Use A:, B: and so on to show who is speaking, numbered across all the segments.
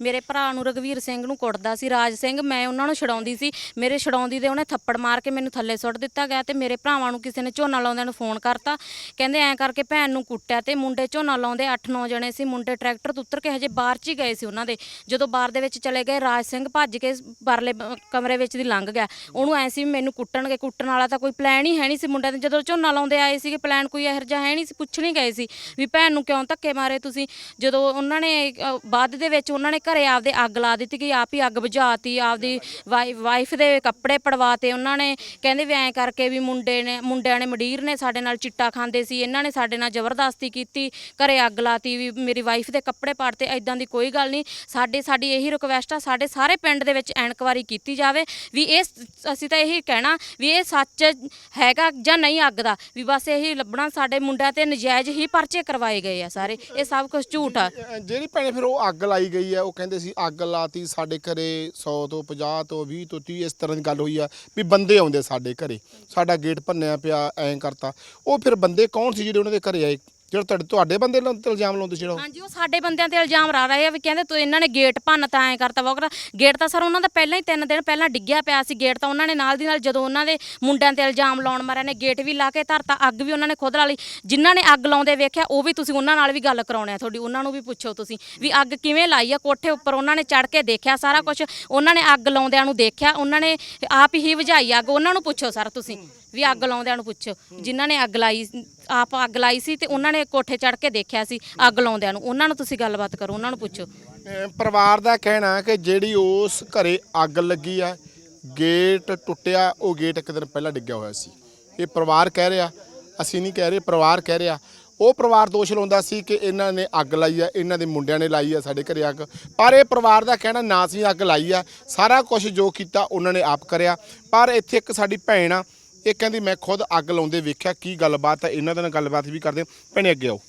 A: ਮੇਰੇ ਭਰਾ ਨੂੰ ਰਗਵੀਰ ਸਿੰਘ ਨੂੰ ਕੁੱਟਦਾ ਸੀ, ਰਾਜ ਸਿੰਘ, ਮੈਂ ਉਹਨਾਂ ਨੂੰ ਛਡਾਉਂਦੀ ਸੀ। ਮੇਰੇ ਛਡਾਉਂਦੀ ਦੇ ਉਹਨੇ ਥੱਪੜ ਮਾਰ ਕੇ ਮੈਨੂੰ ਥੱਲੇ ਸੁੱਟ ਦਿੱਤਾ ਗਿਆ ਤੇ ਮੇਰੇ ਭਰਾਵਾਂ ਨੂੰ ਕਿਸੇ ਨੇ ਝੋਨਾ ਲਾਉਂਦਿਆਂ ਨੂੰ ਫੋਨ ਕਰਤਾ। ਕਹਿੰਦੇ ਐਂ ਕਰਕੇ ਭੈਣ ਨੂੰ ਕੁੱਟਿਆ ਤੇ ਮੁੰਡੇ ਝੋਨਾ ਲਾਉਂਦੇ 8-9 ਜਣੇ ਸੀ, ਮੁੰਡੇ ਟਰੈਕਟਰ ਤੋਂ ਉਤਰ ਕੇ ਹਜੇ ਬਾਹਰ 'ਚ ਹੀ ਗਏ ਸੀ ਉਹਨਾਂ ਦੇ। ਜਦੋਂ ਬਾਹਰ ਦੇ ਵਿੱਚ ਚਲੇ ਗਏ, ਰਾਜ ਸਿੰਘ ਭੱਜ ਕੇ ਪਰਲੇ ਕਮਰੇ ਵਿੱਚ ਦੀ ਲੰਘ ਗਿਆ। ਉਹਨੂੰ ਐ ਸੀ ਵੀ ਮੈਨੂੰ ਕੁੱਟਣਗੇ, ਕੁੱਟਣ ਵਾਲਾ ਤਾਂ ਕੋਈ ਪਲਾਨ ਹੀ ਹੈ ਨਹੀਂ ਸੀ ਮੁੰਡਿਆਂ ਦੇ। ਜਦੋਂ ਝੋਨਾ ਲਾਉਂਦੇ ਆਏ ਸੀਗੇ ਪਲਾਨ ਕੋਈ ਇਹੋ ਜਿਹਾ ਹੈ ਨਹੀਂ ਸੀ, ਪੁੱਛਣ ਹੀ ਗਏ ਸੀ ਵੀ ਭੈਣ ਨੂੰ ਕਿਉਂ ਧੱਕੇ ਮਾਰੇ ਤੁਸੀਂ? ਜਦੋਂ ਉਹਨਾਂ ਨੇ ਬਾਅਦ ਦੇ ਵਿੱਚ ਉਹਨਾਂ ਨੇ ਘਰੇ ਆਪਦੇ ਅੱਗ ਲਾ ਦਿੱਤੀ ਕਿ ਆਪ ਹੀ ਅੱਗ ਬੁਝਾਤੀ, ਆਪਦੀ ਵਾਈਫ ਦੇ ਕੱਪੜੇ ਪੜਵਾਤੇ, ਉਹਨਾਂ ਨੇ ਕਹਿੰਦੇ ਵੀ ਐਂ ਕਰਕੇ ਵੀ ਮੁੰਡੇ ਨੇ, ਮੁੰਡਿਆਂ ਨੇ ਮਡੀਰ ਨੇ ਸਾਡੇ ਨਾਲ ਚਿੱਟਾ ਖਾਂਦੇ ਸੀ, ਇਹਨਾਂ ਨੇ ਸਾਡੇ ਨਾਲ ਜ਼ਬਰਦਸਤੀ ਕੀਤੀ, ਘਰੇ ਅੱਗ ਲਾਤੀ ਵੀ ਮੇਰੀ ਵਾਈਫ ਦੇ ਕੱਪੜੇ ਪਾੜਤੇ ਐਦਾਂ ਦੀ ਕੋਈ ਗੱਲ ਨਹੀਂ, ਸਾਡੇ, ਸਾਡੀ ਇਹੀ ਰਿਕਵੈਸਟ ਆ, ਸਾਡੇ ਸਾਰੇ ਪਿੰਡ ਦੇ ਵਿੱਚ ਐਨਕੁਆਰੀ ਕੀਤੀ ਜਾਵੇ, ਵੀ ਇਹ ਅਸੀਂ ਤਾਂ ਇਹੀ ਕਹਿਣਾ ਵੀ ਇਹ ਸੱਚ ਹੈਗਾ ਜਾਂ ਨਹੀਂ ਅੱਗ ਦਾ, ਵੀ ਬਸ ਇਹੀ ਲੱਭਣਾ ਸਾਡੇ ਮੁੰਡਿਆਂ ਤੇ ਨਜਾਇਜ਼ ਹੀ ਪਰਚੇ ਕਰਵਾਏ ਗਏ ਆ ਸਾਰੇ, ਇਹ ਸਭ ਕੁਝ ਝੂਠ ਆ।
B: ਜਿਹੜੀ ਭੈਣੇ ਫਿਰ ਉਹ ਅੱਗ ਲਾਈ ਗਈ ਆ, ਉਹ ਕਹਿੰਦੇ ਸੀ, ਅੱਗ ਲਾਤੀ ਸਾਡੇ ਘਰੇ 100 ਤੋਂ 50 ਤੋਂ 20 ਤੋਂ 30 ਇਸ ਤਰ੍ਹਾਂ ਦੀ ਗੱਲ ਹੋਈ ਆ ਵੀ ਬੰਦੇ ਆਉਂਦੇ ਸਾਡੇ ਘਰੇ। ਸਾਡਾ ਗੇਟ ਭੰਨਿਆ ਪਿਆ, ਐਂ ਕਰਤਾ। ਉਹ ਫਿਰ ਬੰਦੇ ਕੌਣ ਸੀ ਜਿਹੜੇ ਉਹਨਾਂ ਦੇ ਘਰੇ ਆਏ? ਜਿਹੜੇ ਤੁਹਾਡੇ ਤੁਹਾਡੇ ਬੰਦੇ ਲਾਂ ਤੇ ਇਲਜ਼ਾਮ ਲਾਉਂਦੇ ਸੀ ਜਿਹੜਾ ਉਹ?
A: ਹਾਂਜੀ, ਉਹ ਸਾਡੇ ਬੰਦਿਆਂ ਤੇ ਇਲਜ਼ਾਮ ਲਾ ਰਹੇ ਆ ਵੀ ਕਹਿੰਦੇ ਤੂੰ ਇਹਨਾਂ ਨੇ ਗੇਟ ਭੰਨਤਾ ਐ ਕਰਤਾ ਵਗਰਾ ਗੇਟ ਤਾਂ ਸਰ ਉਹਨਾਂ ਦਾ ਪਹਿਲਾਂ ਹੀ ਤਿੰਨ ਦਿਨ ਪਹਿਲਾਂ ਡਿੱਗਿਆ ਪਿਆ ਸੀ, ਗੇਟ ਤਾਂ ਉਹਨਾਂ ਨੇ ਨਾਲ ਦੀ ਨਾਲ ਜਦੋਂ ਉਹਨਾਂ ਦੇ ਮੁੰਡਿਆਂ ਤੇ ਇਲਜ਼ਾਮ ਲਾਉਣ ਮਾਰਿਆ ਨੇ, ਗੇਟ ਵੀ ਲਾ ਕੇ ਧਰਤਾ, ਅੱਗ ਵੀ ਉਹਨਾਂ ਨੇ ਖੁਦ ਲਾ ਲਈ ਜਿਨ੍ਹਾਂ ਨੇ ਅੱਗ ਲਾਉਂਦੇ ਵੇਖਿਆ, ਉਹ ਵੀ ਤੁਸੀਂ ਉਹਨਾਂ ਨਾਲ ਵੀ ਗੱਲ ਕਰਾਉਣੇ ਆ ਤੁਹਾਡੀ, ਉਹਨਾਂ ਨੂੰ ਵੀ ਪੁੱਛੋ ਤੁਸੀਂ ਵੀ ਅੱਗ ਕਿਵੇਂ ਲਾਈ ਆ, ਕੋਠੇ ਉੱਪਰ ਉਹਨਾਂ ਨੇ ਚੜ ਕੇ ਦੇਖਿਆ ਸਾਰਾ ਕੁਝ ਉਹਨਾਂ ਨੇ ਅੱਗ ਲਾਉਂਦਿਆਂ ਨੂੰ ਦੇਖਿਆ, ਉਹਨਾਂ ਨੇ ਆਪ ਹੀ ਬੁਝਾਈ ਅੱਗ, ਉਹਨਾਂ ਨੂੰ ਪੁੱਛੋ ਸਰ ਤੁਸੀਂ ਵੀ ਅੱਗ ਲਾਉਂਦਿਆਂ ਨੂੰ ਪੁੱਛੋ, ਜਿਨ੍ਹਾਂ ਨੇ ਅੱਗ ਲਾਈ ਆਪ ਅੱਗ ਲਾਈ ਸੀ ਤੇ ਉਹਨਾਂ ਨੇ ਕੋਠੇ ਚੜ੍ਹ ਕੇ ਦੇਖਿਆ ਸੀ ਅੱਗ ਲਾਉਂਦਿਆਂ ਨੂੰ। ਉਹਨਾਂ ਨੂੰ ਤੁਸੀਂ ਗੱਲਬਾਤ ਕਰੋ ਉਹਨਾਂ ਨੂੰ ਪੁੱਛੋ।
B: ਅ, ਪਰਿਵਾਰ ਦਾ ਕਹਿਣਾ ਕਿ ਜਿਹੜੀ ਉਸ ਘਰੇ ਅੱਗ ਲੱਗੀ ਆ ਗੇਟ ਟੁੱਟਿਆ ਉਹ ਗੇਟ ਇੱਕ ਦਿਨ ਪਹਿਲਾਂ ਡਿੱਗਿਆ ਹੋਇਆ ਸੀ। ਇਹ ਪਰਿਵਾਰ ਕਹਿ ਰਿਹਾ ਅਸੀਂ ਨਹੀਂ ਕਹਿ ਰਹੇ ਪਰਿਵਾਰ ਕਹਿ ਰਿਹਾ। ਉਹ ਪਰਿਵਾਰ ਦੋਸ਼ ਲਾਉਂਦਾ ਸੀ ਕਿ ਇਹਨਾਂ ਨੇ ਅੱਗ ਲਾਈ ਆ ਇਹਨਾਂ ਦੇ ਮੁੰਡਿਆਂ ਨੇ ਲਾਈ ਆ ਸਾਡੇ ਘਰੇ ਅੱਗ। ਪਰ ਇਹ ਪਰਿਵਾਰ ਦਾ ਕਹਿਣਾ ਨਾ ਸੀ ਅੱਗ ਲਾਈ ਆ ਸਾਰਾ ਕੁਝ ਜੋ ਕੀਤਾ ਉਹਨਾਂ ਨੇ ਆਪ ਕਰਿਆ। ਪਰ ਇੱਥੇ ਇੱਕ ਸਾਡੀ ਭੈਣ ਆ ਇਹ ਕਹਿੰਦੀ ਮੈਂ ਖੁਦ ਅੱਗ ਲਾਉਂਦੇ ਵੇਖਿਆ, ਕੀ ਗੱਲਬਾਤ ਹੈ? ਇਹਨਾਂ ਦੇ ਨਾਲ ਗੱਲਬਾਤ ਵੀ ਕਰਦੇ। ਭੈਣੇ ਅੱਗੇ ਆਓ।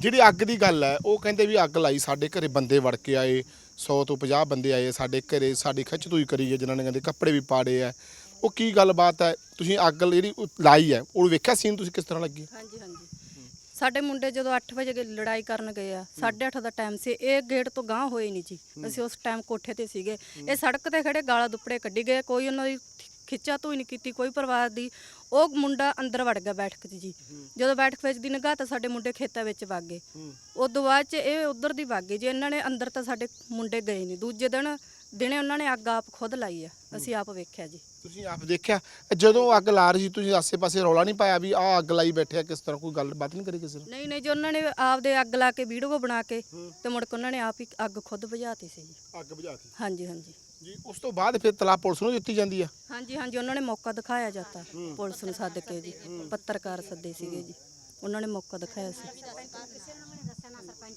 B: ਜਿਹੜੀ ਅੱਗ ਦੀ ਗੱਲ ਹੈ, ਉਹ ਕਹਿੰਦੇ ਵੀ ਅੱਗ ਲਾਈ ਸਾਡੇ ਘਰੇ ਬੰਦੇ ਵੜ ਕੇ ਆਏ 100 ਤੋਂ 50 ਬੰਦੇ ਆਏ ਸਾਡੇ ਘਰੇ, ਸਾਡੀ ਖਿੱਚ ਤੂਈ ਕਰੀ ਹੈ, ਜਿਨ੍ਹਾਂ ਨੇ ਕਹਿੰਦੇ ਕੱਪੜੇ ਵੀ ਪਾੜੇ ਆ ਉਹ ਕੀ ਗੱਲਬਾਤ ਹੈ? ਤੁਸੀਂ ਅੱਗ ਜਿਹੜੀ ਲਾਈ ਹੈ, ਉਹ ਵੇਖਿਆ ਸੀਨ ਤੁਸੀਂ ਕਿਸ ਤਰ੍ਹਾਂ ਲੱਗੀ?
C: ਹਾਂਜੀ ਹਾਂਜੀ। ਸਾਡੇ ਮੁੰਡੇ ਜਦੋਂ 8 ਵਜੇ ਲੜਾਈ ਕਰਨ ਗਏ ਆ 8:30 ਦਾ ਟਾਈਮ ਸੀ, ਇਹ ਗੇਟ ਤੋਂ ਗਾਂਹ ਹੋਏ ਨਹੀਂ ਜੀ। ਅਸੀਂ ਉਸ ਟਾਈਮ ਕੋਠੇ ਤੇ ਸੀਗੇ। ਇਹ ਸੜਕ ਤੇ ਖੜੇ ਗਾਲਾਂ ਦੁੱਪੜੇ ਕੱਢੀ ਗਏ, ਕੋਈ ਉਹਨਾਂ ਦੀ ਖਿੱਚਾ ਤੋਂ ਹੀ ਨਹੀਂ ਕੀਤੀ ਕੋਈ ਪਰਿਵਾਰ ਦੀ। ਉਹ ਮੁੰਡਾ ਅੰਦਰ ਵੜ ਗਿਆ ਬੈਠਕ 'ਚ ਜੀ। ਜਦੋਂ ਬੈਠਕ ਵਿੱਚ ਦੀ ਨਿਗਾਹ ਤਾਂ ਸਾਡੇ ਮੁੰਡੇ ਖੇਤਾਂ ਵਿੱਚ ਵਗ ਗਏ। ਉਸ ਤੋਂ ਬਾਅਦ 'ਚ ਇਹ ਉਧਰ ਦੀ ਵਗ ਗਏ। ਜੀ ਇਹਨਾਂ ਨੇ ਅੰਦਰ ਤਾਂ ਸਾਡੇ ਮੁੰਡੇ ਗਏ ਨਹੀਂ। ਦੂਜੇ ਦਿਨ ਦਿਨੇ ਉਹਨਾਂ ਨੇ ਅੱਗ ਆਪ ਖੁਦ ਲਾਈ ਆ। ਅਸੀਂ ਆਪ ਵੇਖਿਆ ਜੀ।
B: ਤੁਸੀਂ ਆਪ ਦੇਖਿਆ? ਜਦੋਂ ਅੱਗ ਲਾ ਰਹੀ ਤੁਸੀਂ ਆਸੇ-ਪਾਸੇ ਰੌਲਾ ਨਹੀਂ ਪਾਇਆ ਵੀ ਆਹ ਅੱਗ ਲਾਈ ਬੈਠਿਆ ਕਿਸ ਤਰ੍ਹਾਂ ਕੋਈ ਗੱਲਬਾਤ ਨਹੀਂ ਕਰੀ ਕਿਸੇ ਨੇ
C: ਨਹੀਂ ਨਹੀਂ ਜੀ ਉਹਨਾਂ ਨੇ ਆਪਦੇ ਅੱਗ ਲਾ ਕੇ ਵੀਡੀਓ ਬਣਾ ਕੇ ਤੇ ਮੁੜ ਕੇ ਉਹਨਾਂ ਨੇ ਆਪ ਹੀ ਅੱਗ ਖੁਦ ਬੁਝਾਤੀ ਸੀ ਜੀ।
B: ਅੱਗ ਬੁਝਾਤੀ?
C: ਹਾਂਜੀ ਹਾਂਜੀ।
B: ਜੀ, ਉਸ ਤੋਂ ਬਾਅਦ ਫਿਰ ਤਲਾ ਪੁਲਿਸ ਨੂੰ ਦਿੱਤੀ ਜਾਂਦੀ ਆ?
C: ਹਾਂਜੀ ਹਾਂਜੀ, ਉਹਨਾਂ ਨੇ ਮੌਕਾ ਦਿਖਾਇਆ ਜਾਂਦਾ ਪੁਲਿਸ ਨੂੰ ਸੱਦ ਕੇ ਜੀ, ਪੱਤਰਕਾਰ ਸੱਦੇ ਸੀਗੇ ਜੀ, ਉਹਨਾਂ ਨੇ ਮੌਕਾ ਦਿਖਾਇਆ ਸੀ।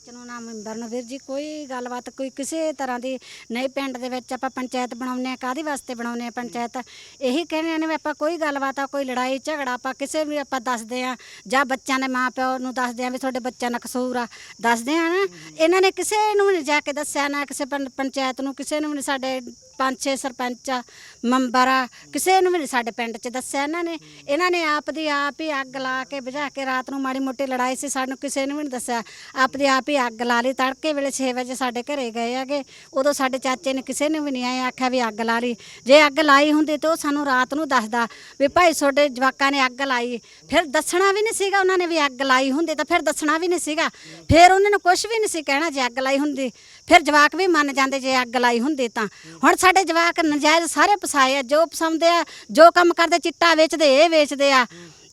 D: ਦੱਸਿਆ ਨਾ ਸਰਪੰਚ ਮੈਂਬਰ ਨੂੰ ਵੀਰ ਜੀ ਕੋਈ ਗੱਲਬਾਤ ਕੋਈ ਕਿਸੇ ਤਰ੍ਹਾਂ ਦੀ ਨਹੀਂ ਪਿੰਡ ਦੇ ਵਿੱਚ ਆਪਾਂ ਪੰਚਾਇਤ ਬਣਾਉਂਦੇ ਆ ਕਾਦੀ ਵਾਸਤੇ ਬਣਾਉਂਦੇ ਆ ਪੰਚਾਇਤ? ਇਹੀ ਕਹਿੰਦੇ ਨੇ ਵੀ ਆਪਾਂ ਕੋਈ ਗੱਲਬਾਤ ਆ ਕੋਈ ਲੜਾਈ ਝਗੜਾ ਆਪਾਂ ਕਿਸੇ ਵੀ ਆਪਾਂ ਦੱਸਦੇ ਆ ਜਾਂ ਬੱਚਿਆਂ ਦੇ ਮਾਪਿਓ ਨੂੰ ਦੱਸਦੇ ਆ ਵੀ ਤੁਹਾਡੇ ਬੱਚਿਆਂ ਦਾ ਕਸੂਰ ਆ ਦੱਸਦੇ ਆ ਨਾ। ਇਹਨਾਂ ਨੇ ਕਿਸੇ ਨੂੰ ਵੀ ਨਹੀਂ ਜਾ ਕੇ ਦੱਸਿਆ ਨਾ ਕਿਸੇ ਪਿੰਡ- ਪੰਚਾਇਤ ਨੂੰ ਕਿਸੇ ਨੂੰ ਵੀ ਨਹੀਂ ਸਾਡੇ ਪੰਜ ਛੇ ਸਰਪੰਚ ਆ, ਮੈਂਬਰ ਆ ਕਿਸੇ ਨੂੰ ਵੀ ਨਹੀਂ ਸਾਡੇ ਪਿੰਡ 'ਚ ਦੱਸਿਆ ਇਹਨਾਂ ਨੇ। ਇਹਨਾਂ ਨੇ ਆਪ ਦੀ ਆਪ ਹੀ ਅੱਗ ਲਾ ਕੇ ਬੁਝਾ ਕੇ ਰਾਤ ਨੂੰ ਮਾੜੀ ਮੋਟੀ ਲੜਾਈ ਸੀ ਸਾਨੂੰ ਕਿਸੇ ਨੂੰ ਵੀ ਨਹੀਂ ਦੱਸਿਆ। ਆਪ ਦੀ ਆਪ ਹੀ ਅੱਗ ਲਾ ਲਈ, ਤੜਕੇ ਵੇਲੇ 6 ਵਜੇ ਸਾਡੇ ਘਰੇ ਗਏ ਹੈਗੇ। ਉਦੋਂ ਸਾਡੇ ਚਾਚੇ ਨੇ ਕਿਸੇ ਨੂੰ ਵੀ ਨਹੀਂ ਆਏ, ਆਖਿਆ ਵੀ ਅੱਗ ਲਾ ਲਈ। ਜੇ ਅੱਗ ਲਾਈ ਹੁੰਦੀ ਤਾਂ ਉਹ ਸਾਨੂੰ ਰਾਤ ਨੂੰ ਦੱਸਦਾ ਵੀ ਭਾਈ ਤੁਹਾਡੇ ਜਵਾਕਾਂ ਨੇ ਅੱਗ ਲਾਈ। ਫਿਰ ਦੱਸਣਾ ਵੀ ਨਹੀਂ ਸੀਗਾ ਉਹਨਾਂ ਨੇ ਵੀ ਅੱਗ ਲਾਈ ਹੁੰਦੀ ਤਾਂ ਫਿਰ ਦੱਸਣਾ ਵੀ ਨਹੀਂ ਸੀਗਾ। ਫਿਰ ਉਹਨਾਂ ਨੂੰ ਕੁਝ ਵੀ ਨਹੀਂ ਸੀ ਕਹਿਣਾ ਜੇ ਅੱਗ ਲਾਈ ਹੁੰਦੀ। ਫਿਰ ਜਵਾਕ ਵੀ ਮੰਨ ਜਾਂਦੇ ਜੇ ਅੱਗ ਲਾਈ ਹੁੰਦੀ ਤਾਂ। ਹੁਣ ਸਾਡੇ ਜਵਾਕ ਨਜਾਇਜ਼ ਸਾਰੇ ਪਸਾਏ ਆ, ਜੋ ਪਸੰਦੇ ਆ, ਜੋ ਕੰਮ ਕਰਦੇ ਚਿੱਟਾ ਵੇਚਦੇ, ਇਹ ਵੇਚਦੇ ਆ।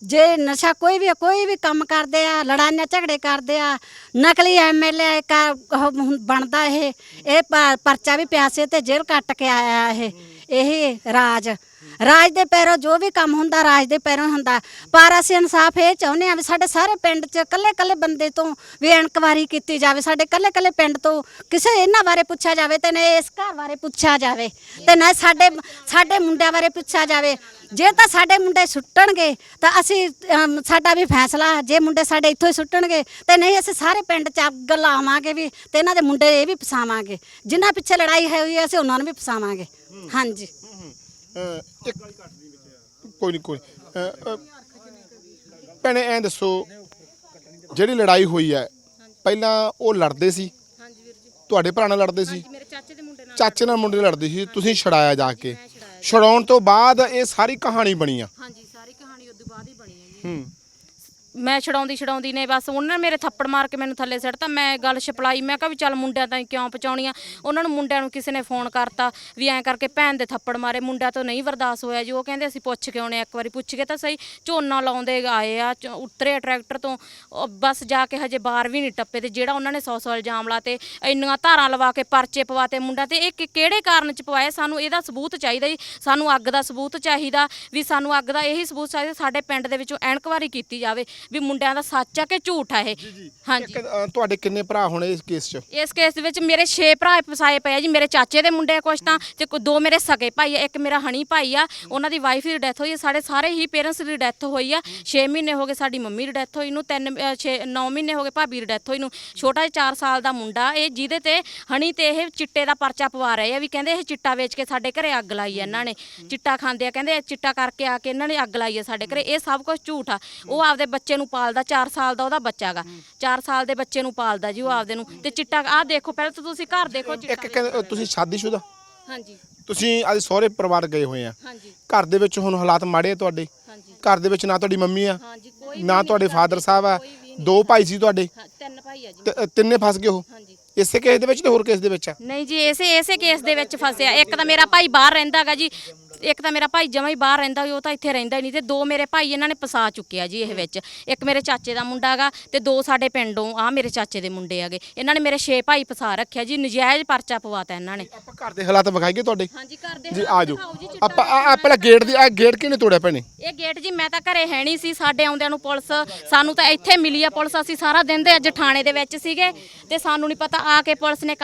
D: ਜੇ ਨਸ਼ਾ ਕੋਈ ਵੀ ਕੋਈ ਵੀ ਕੰਮ ਕਰਦੇ ਆ, ਲੜਾਈਆਂ ਝਗੜੇ ਕਰਦੇ ਆ, ਨਕਲੀ ਐਮਐਲਏ ਕਾ ਉਹ ਹੁਣ ਬਣਦਾ ਇਹ ਇਹ ਪਰਚਾ ਵੀ ਪਿਆਸੇ ਤੇ ਜੇਲ੍ਹ ਕੱਟ ਕੇ ਆਇਆ ਇਹ ਇਹ ਰਾਜ। ਰਾਜ ਦੇ ਪੈਰੋਂ ਜੋ ਵੀ ਕੰਮ ਹੁੰਦਾ ਰਾਜ ਦੇ ਪੈਰੋਂ ਹੁੰਦਾ। ਪਰ ਅਸੀਂ ਇਨਸਾਫ ਇਹ ਚਾਹੁੰਦੇ ਆ ਵੀ ਸਾਡੇ ਸਾਰੇ ਪਿੰਡ 'ਚ ਕੱਲੇ ਕੱਲੇ ਬੰਦੇ ਤੋਂ ਵੀ ਇਨਕੁਆਰੀ ਕੀਤੀ ਜਾਵੇ। ਸਾਡੇ ਕੱਲੇ ਕੱਲੇ ਪਿੰਡ ਤੋਂ ਕਿਸੇ ਇਹਨਾਂ ਬਾਰੇ ਪੁੱਛਿਆ ਜਾਵੇ ਤੇ ਨਾ ਇਸ ਘਰ ਬਾਰੇ ਪੁੱਛਿਆ ਜਾਵੇ ਤੇ ਨਾ ਸਾਡੇ ਸਾਡੇ ਮੁੰਡਿਆਂ ਬਾਰੇ ਪੁੱਛਿਆ ਜਾਵੇ। ਜੇ ਤਾਂ ਸਾਡੇ ਮੁੰਡੇ ਸੁੱਟਣਗੇ ਤਾਂ ਅਸੀਂ ਅਮ, ਸਾਡਾ ਵੀ ਫੈਸਲਾ ਜੇ ਮੁੰਡੇ ਸਾਡੇ ਇੱਥੋਂ ਹੀ ਸੁੱਟਣਗੇ ਤੇ ਨਹੀਂ ਅਸੀਂ ਸਾਰੇ ਪਿੰਡ 'ਚ ਅੱਗ ਲਾਵਾਂਗੇ ਵੀ ਤੇ ਇਹਨਾਂ ਦੇ ਮੁੰਡੇ ਇਹ ਵੀ ਫਸਾਵਾਂਗੇ। ਜਿਨ੍ਹਾਂ ਪਿੱਛੇ ਲੜਾਈ ਹੋਈ ਹੈ ਅਸੀਂ ਉਹਨਾਂ ਨੂੰ ਵੀ ਫਸਾਵਾਂਗੇ। ਹਾਂਜੀ।
B: ਇੱਕ ਕੋਈ ਨਹੀਂ ਕੋਈ ਭੈਣੇ ਐਂ ਦੱਸੋ ਜਿਹੜੀ ਲੜਾਈ ਹੋਈ ਹੈ ਪਹਿਲਾਂ ਉਹ ਲੜਦੇ ਸੀ? ਤੁਹਾਡੇ ਭਰਾ ਨਾਲ ਲੜਦੇ ਸੀ?
A: ਮੇਰੇ ਚਾਚੇ ਦੇ ਮੁੰਡੇ ਨਾਲ
B: ਚਾਚੇ ਨਾਲ ਮੁੰਡੇ ਲੜਦੇ ਸੀ ਤੁਸੀਂ ਛੜਾਇਆ ਜਾ ਕੇ। ਛਡਾਉਣ ਤੋਂ ਬਾਅਦ ਇਹ ਸਾਰੀ ਕਹਾਣੀ ਬਣੀ ਆ।
A: ਹਾਂਜੀ ਸਾਰੀ ਕਹਾਣੀ ਉਦੋਂ ਬਾਅਦ ਹੀ ਬਣੀ ਹੈ ਜੀ।
B: ਹੂੰ।
A: ਮੈਂ ਛਡਾਉਂਦੀ ਛਡਾਉਂਦੀ ਨੇ ਬਸ ਉਹਨਾਂ ਨੇ ਮੇਰੇ ਥੱਪੜ ਮਾਰ ਕੇ ਮੈਨੂੰ ਥੱਲੇ ਸਿੱਟਤਾ। ਮੈਂ ਗੱਲ ਛਪਲਾਈ ਮੈਂ ਕਿਹਾ ਵੀ ਚੱਲ ਮੁੰਡਿਆਂ ਤਾਂ ਕਿਉਂ ਪਹੁੰਚਾਉਣੀ ਆ? ਉਹਨਾਂ ਨੂੰ ਮੁੰਡਿਆਂ ਨੂੰ ਕਿਸੇ ਨੇ ਫੋਨ ਕਰਤਾ ਵੀ ਐਂ ਕਰਕੇ ਭੈਣ ਦੇ ਥੱਪੜ ਮਾਰੇ ਮੁੰਡਿਆਂ ਤੋਂ ਨਹੀਂ ਬਰਦਾਸ਼ਤ ਹੋਇਆ ਜੀ। ਉਹ ਕਹਿੰਦੇ ਅਸੀਂ ਪੁੱਛ ਕੇ ਆਉਣੇ ਆ, ਇੱਕ ਵਾਰੀ ਪੁੱਛ ਕੇ ਤਾਂ ਸਹੀ ਝੋਨਾ ਲਾਉਂਦੇ ਆਏ ਆ ਚ- ਉਤਰੇ ਆ ਟਰੈਕਟਰ ਤੋਂ ਉਹ ਬਸ ਜਾ ਕੇ ਹਜੇ ਬਾਹਰ ਵੀ ਨਹੀਂ ਟੱਪੇ ਤੇ ਜਿਹੜਾ ਉਹਨਾਂ ਨੇ ਸੌ ਸੌ ਇਲਜ਼ਾਮ ਲਾਤੇ ਇੰਨੀਆਂ ਧਾਰਾਂ ਲਵਾ ਕੇ ਪਰਚੇ ਪਵਾਤੇ ਮੁੰਡਾ ਤੇ ਇਹ ਕਿ- ਕਿਹੜੇ ਕਾਰਨ ਚ ਪਵਾਏ? ਸਾਨੂੰ ਇਹਦਾ ਸਬੂਤ ਚਾਹੀਦਾ ਜੀ। ਸਾਨੂੰ ਅੱਗ ਦਾ ਸਬੂਤ ਚਾਹੀਦਾ ਵੀ ਸਾਨੂੰ ਅੱਗ ਦਾ ਇਹੀ ਸਬੂਤ ਚਾਹੀਦਾ ਸਾਡੇ ਪਿੰਡ ਦੇ ਵਿੱਚੋਂ ਐਨਕੁਆਰੀ ਕੀਤੀ ਜਾਵੇ। ਵੀ ਮੁੰਡਿਆਂ ਦਾ ਸੱਚ ਆ ਕਿ ਝੂਠ ਆ ਇਹ? ਹਾਂਜੀ।
B: ਇੱਕ, ਅ, ਤੁਹਾਡੇ ਕਿੰਨੇ ਭਰਾ ਹੋਣੇ ਇਸ ਕੇਸ 'ਚ?
A: ਇਸ ਕੇਸ ਦੇ ਵਿੱਚ ਮੇਰੇ 6 ਭਰਾ ਫਸਾਏ ਪਏ ਆ ਜੀ ਮੇਰੇ ਚਾਚੇ ਦੇ ਮੁੰਡੇ ਆ ਕੁਛ ਤਾਂ ਤੇ ਕੋ- ਦੋ ਮੇਰੇ ਸਕੇ ਭਾਈ ਆ ਇੱਕ ਮੇਰਾ ਹਣੀ ਭਾਈ ਆ ਉਹਨਾਂ ਦੀ ਵਾਈਫ ਦੀ ਡੈਥ ਹੋਈ ਆ ਸਾਡੇ ਸਾਰੇ ਹੀ ਪੇਰੈਂਟਸ ਦੀ ਡੈਥ ਹੋਈ ਆ। 6 ਮਹੀਨੇ ਹੋ ਗਏ ਸਾਡੀ ਮੰਮੀ ਦੀ ਡੈਥ ਹੋਈ ਨੂੰ 3 6 9 ਮਹੀਨੇ ਹੋ ਗਏ ਭਾਬੀ ਦੀ ਡੈਥ ਹੋਈ ਨੂੰ। ਛੋਟਾ ਜਿਹਾ 4 ਸਾਲ ਦਾ ਮੁੰਡਾ ਇਹ ਜਿਹਦੇ ਤੇ ਹਣੀ ਤੇ ਇਹ ਚਿੱਟੇ ਦਾ ਪਰਚਾ ਪਵਾ ਰਹੇ ਆ ਵੀ ਕਹਿੰਦੇ ਇਹ ਚਿੱਟਾ ਵੇਚ ਕੇ ਸਾਡੇ ਘਰੇ ਅੱਗ ਲਾਈ ਆ ਇਹਨਾਂ ਨੇ। ਚਿੱਟਾ ਖਾਂਦੇ ਆ ਕਹਿੰਦੇ ਇਹ ਚਿੱਟਾ ਕਰਕੇ ਆ ਕੇ ਇਹਨਾਂ ਨੇ ਅੱਗ ਲਾਈ ਆ ਸਾਡੇ ਘਰੇ ਇਹ ਸਭ ਕੁਝ ਝੂਠ ਆ। ਉਹ ਆਪਦੇ ਬੱਚੇ ਨੂੰ ਪਾਲਦਾ 4 ਸਾਲ ਦਾ ਉਹਦਾ ਬੱਚਾ ਗਾ। 4 ਸਾਲ ਦੇ ਬੱਚੇ ਨੂੰ ਪਾਲਦਾ ਜੀ ਉਹ ਆਪਦੇ ਨੂੰ। ਤੇ ਚਿੱਟਾ ਆਹ ਦੇਖੋ ਪਹਿਲਾਂ ਤਾਂ ਤੁਸੀਂ ਘਰ ਦੇਖੋ
B: ਇੱਕ
A: ਚਿੱਟਾ
B: ਕਹਿੰਦੇ, ਤੁਸੀਂ ਸ਼ਾਦੀशुदा।
A: ਹਾਂਜੀ।
B: ਤੁਸੀਂ ਅੱਜ ਸਹੁਰੇ ਪਰਿਵਾਰ ਗਏ ਹੋਏ ਆ।
A: ਹਾਂਜੀ।
B: ਘਰ ਦੇ ਵਿੱਚ ਹੁਣ ਹਾਲਾਤ ਮਾੜੇ ਆ ਤੁਹਾਡੇ?
A: ਹਾਂਜੀ।
B: ਘਰ ਦੇ ਵਿੱਚ ਨਾ ਤੁਹਾਡੀ ਮੰਮੀ ਆ
A: ਹਾਂਜੀ ਕੋਈ
B: ਨਾ ਤੁਹਾਡੇ ਫਾਦਰ ਸਾਹਿਬ ਆ ਦੋ ਭਾਈ ਸੀ ਤੁਹਾਡੇ?
A: ਹਾਂ, ਤਿੰਨ ਭਾਈ ਆ ਜੀ।
B: ਤੇ, ਤਿੰਨੇ ਫਸ ਗਏ ਉਹ?
A: ਹਾਂਜੀ।
B: ਇਸੇ ਕੇਸ ਦੇ ਵਿੱਚ ਤੇ ਹੋਰ ਕੇਸ ਦੇ ਵਿੱਚ ਆ?
A: ਨਹੀਂ ਜੀ ਇਸੇ ਇਸੇ ਕੇਸ ਦੇ ਵਿੱਚ ਫਸਿਆ। ਇੱਕ ਤਾਂ ਮੇਰਾ ਭਾਈ ਬਾਹਰ ਰਹਿੰਦਾਗਾ ਜੀ। ਇੱਕ ਤਾਂ ਮੇਰਾ ਭਾਈ ਜਮਾ ਹੀ ਬਾਹਰ ਰਹਿੰਦਾ ਉਹ ਤਾਂ ਇੱਥੇ ਰਹਿੰਦਾ ਹੀ ਨਹੀਂ ਤੇ ਦੋ ਮੇਰੇ ਭਾਈ ਇਹਨਾਂ ਨੇ ਫਸਾ ਚੁੱਕਿਆ ਜੀ ਇਹ ਵਿੱਚ। ਇੱਕ ਮੇਰੇ ਚਾਚੇ ਦਾ ਮੁੰਡਾ ਹੈਗਾ ਤੇ ਦੋ ਸਾਡੇ ਪਿੰਡੋਂ ਆ ਮੇਰੇ ਚਾਚੇ ਦੇ ਮੁੰਡੇ ਹੈਗੇ। ਇਹਨਾਂ ਨੇ ਮੇਰੇ 6 ਭਾਈ ਫਸਾ ਰੱਖਿਆ ਜੀ ਨਜਾਇਜ਼ ਪਰਚਾ ਪਵਾਤਾ ਇਹਨਾਂ ਨੇ।
B: ਆਪਾਂ ਘਰ ਦੇ ਹਾਲਾਤ ਵਿਖਾਈਏ ਤੁਹਾਡੇ?
A: ਹਾਂਜੀ ਕਰਦੇ
B: ਜੀ ਆ ਜਾਓ ਆਪਾਂ ਆ ਆ ਪਹਿਲਾਂ ਗੇਟ ਦੀ ਆ ਗੇਟ ਕਿਹਨੇ ਤੋੜਿਆ ਭੈਣੇ?
A: ਇਹ ਗੇਟ ਜੀ ਮੈਂ ਤਾਂ ਘਰੇ ਹੈ ਨਹੀਂ ਸੀ ਸਾਡੇ ਆਉਂਦਿਆਂ ਨੂੰ ਪੁਲਿਸ ਸਾਨੂੰ ਤਾਂ ਇੱਥੇ ਮਿਲੀ ਆ ਪੁਲਿਸ ਅਸੀਂ ਸਾਰਾ ਦਿਨ ਦੇ ਅੱਜ ਥਾਣੇ ਦੇ ਵਿੱਚ ਸੀਗੇ ਤੇ ਸਾਨੂੰ ਨਹੀਂ ਪਤਾ ਆ ਕੇ ਪੁਲਿਸ ਨੇ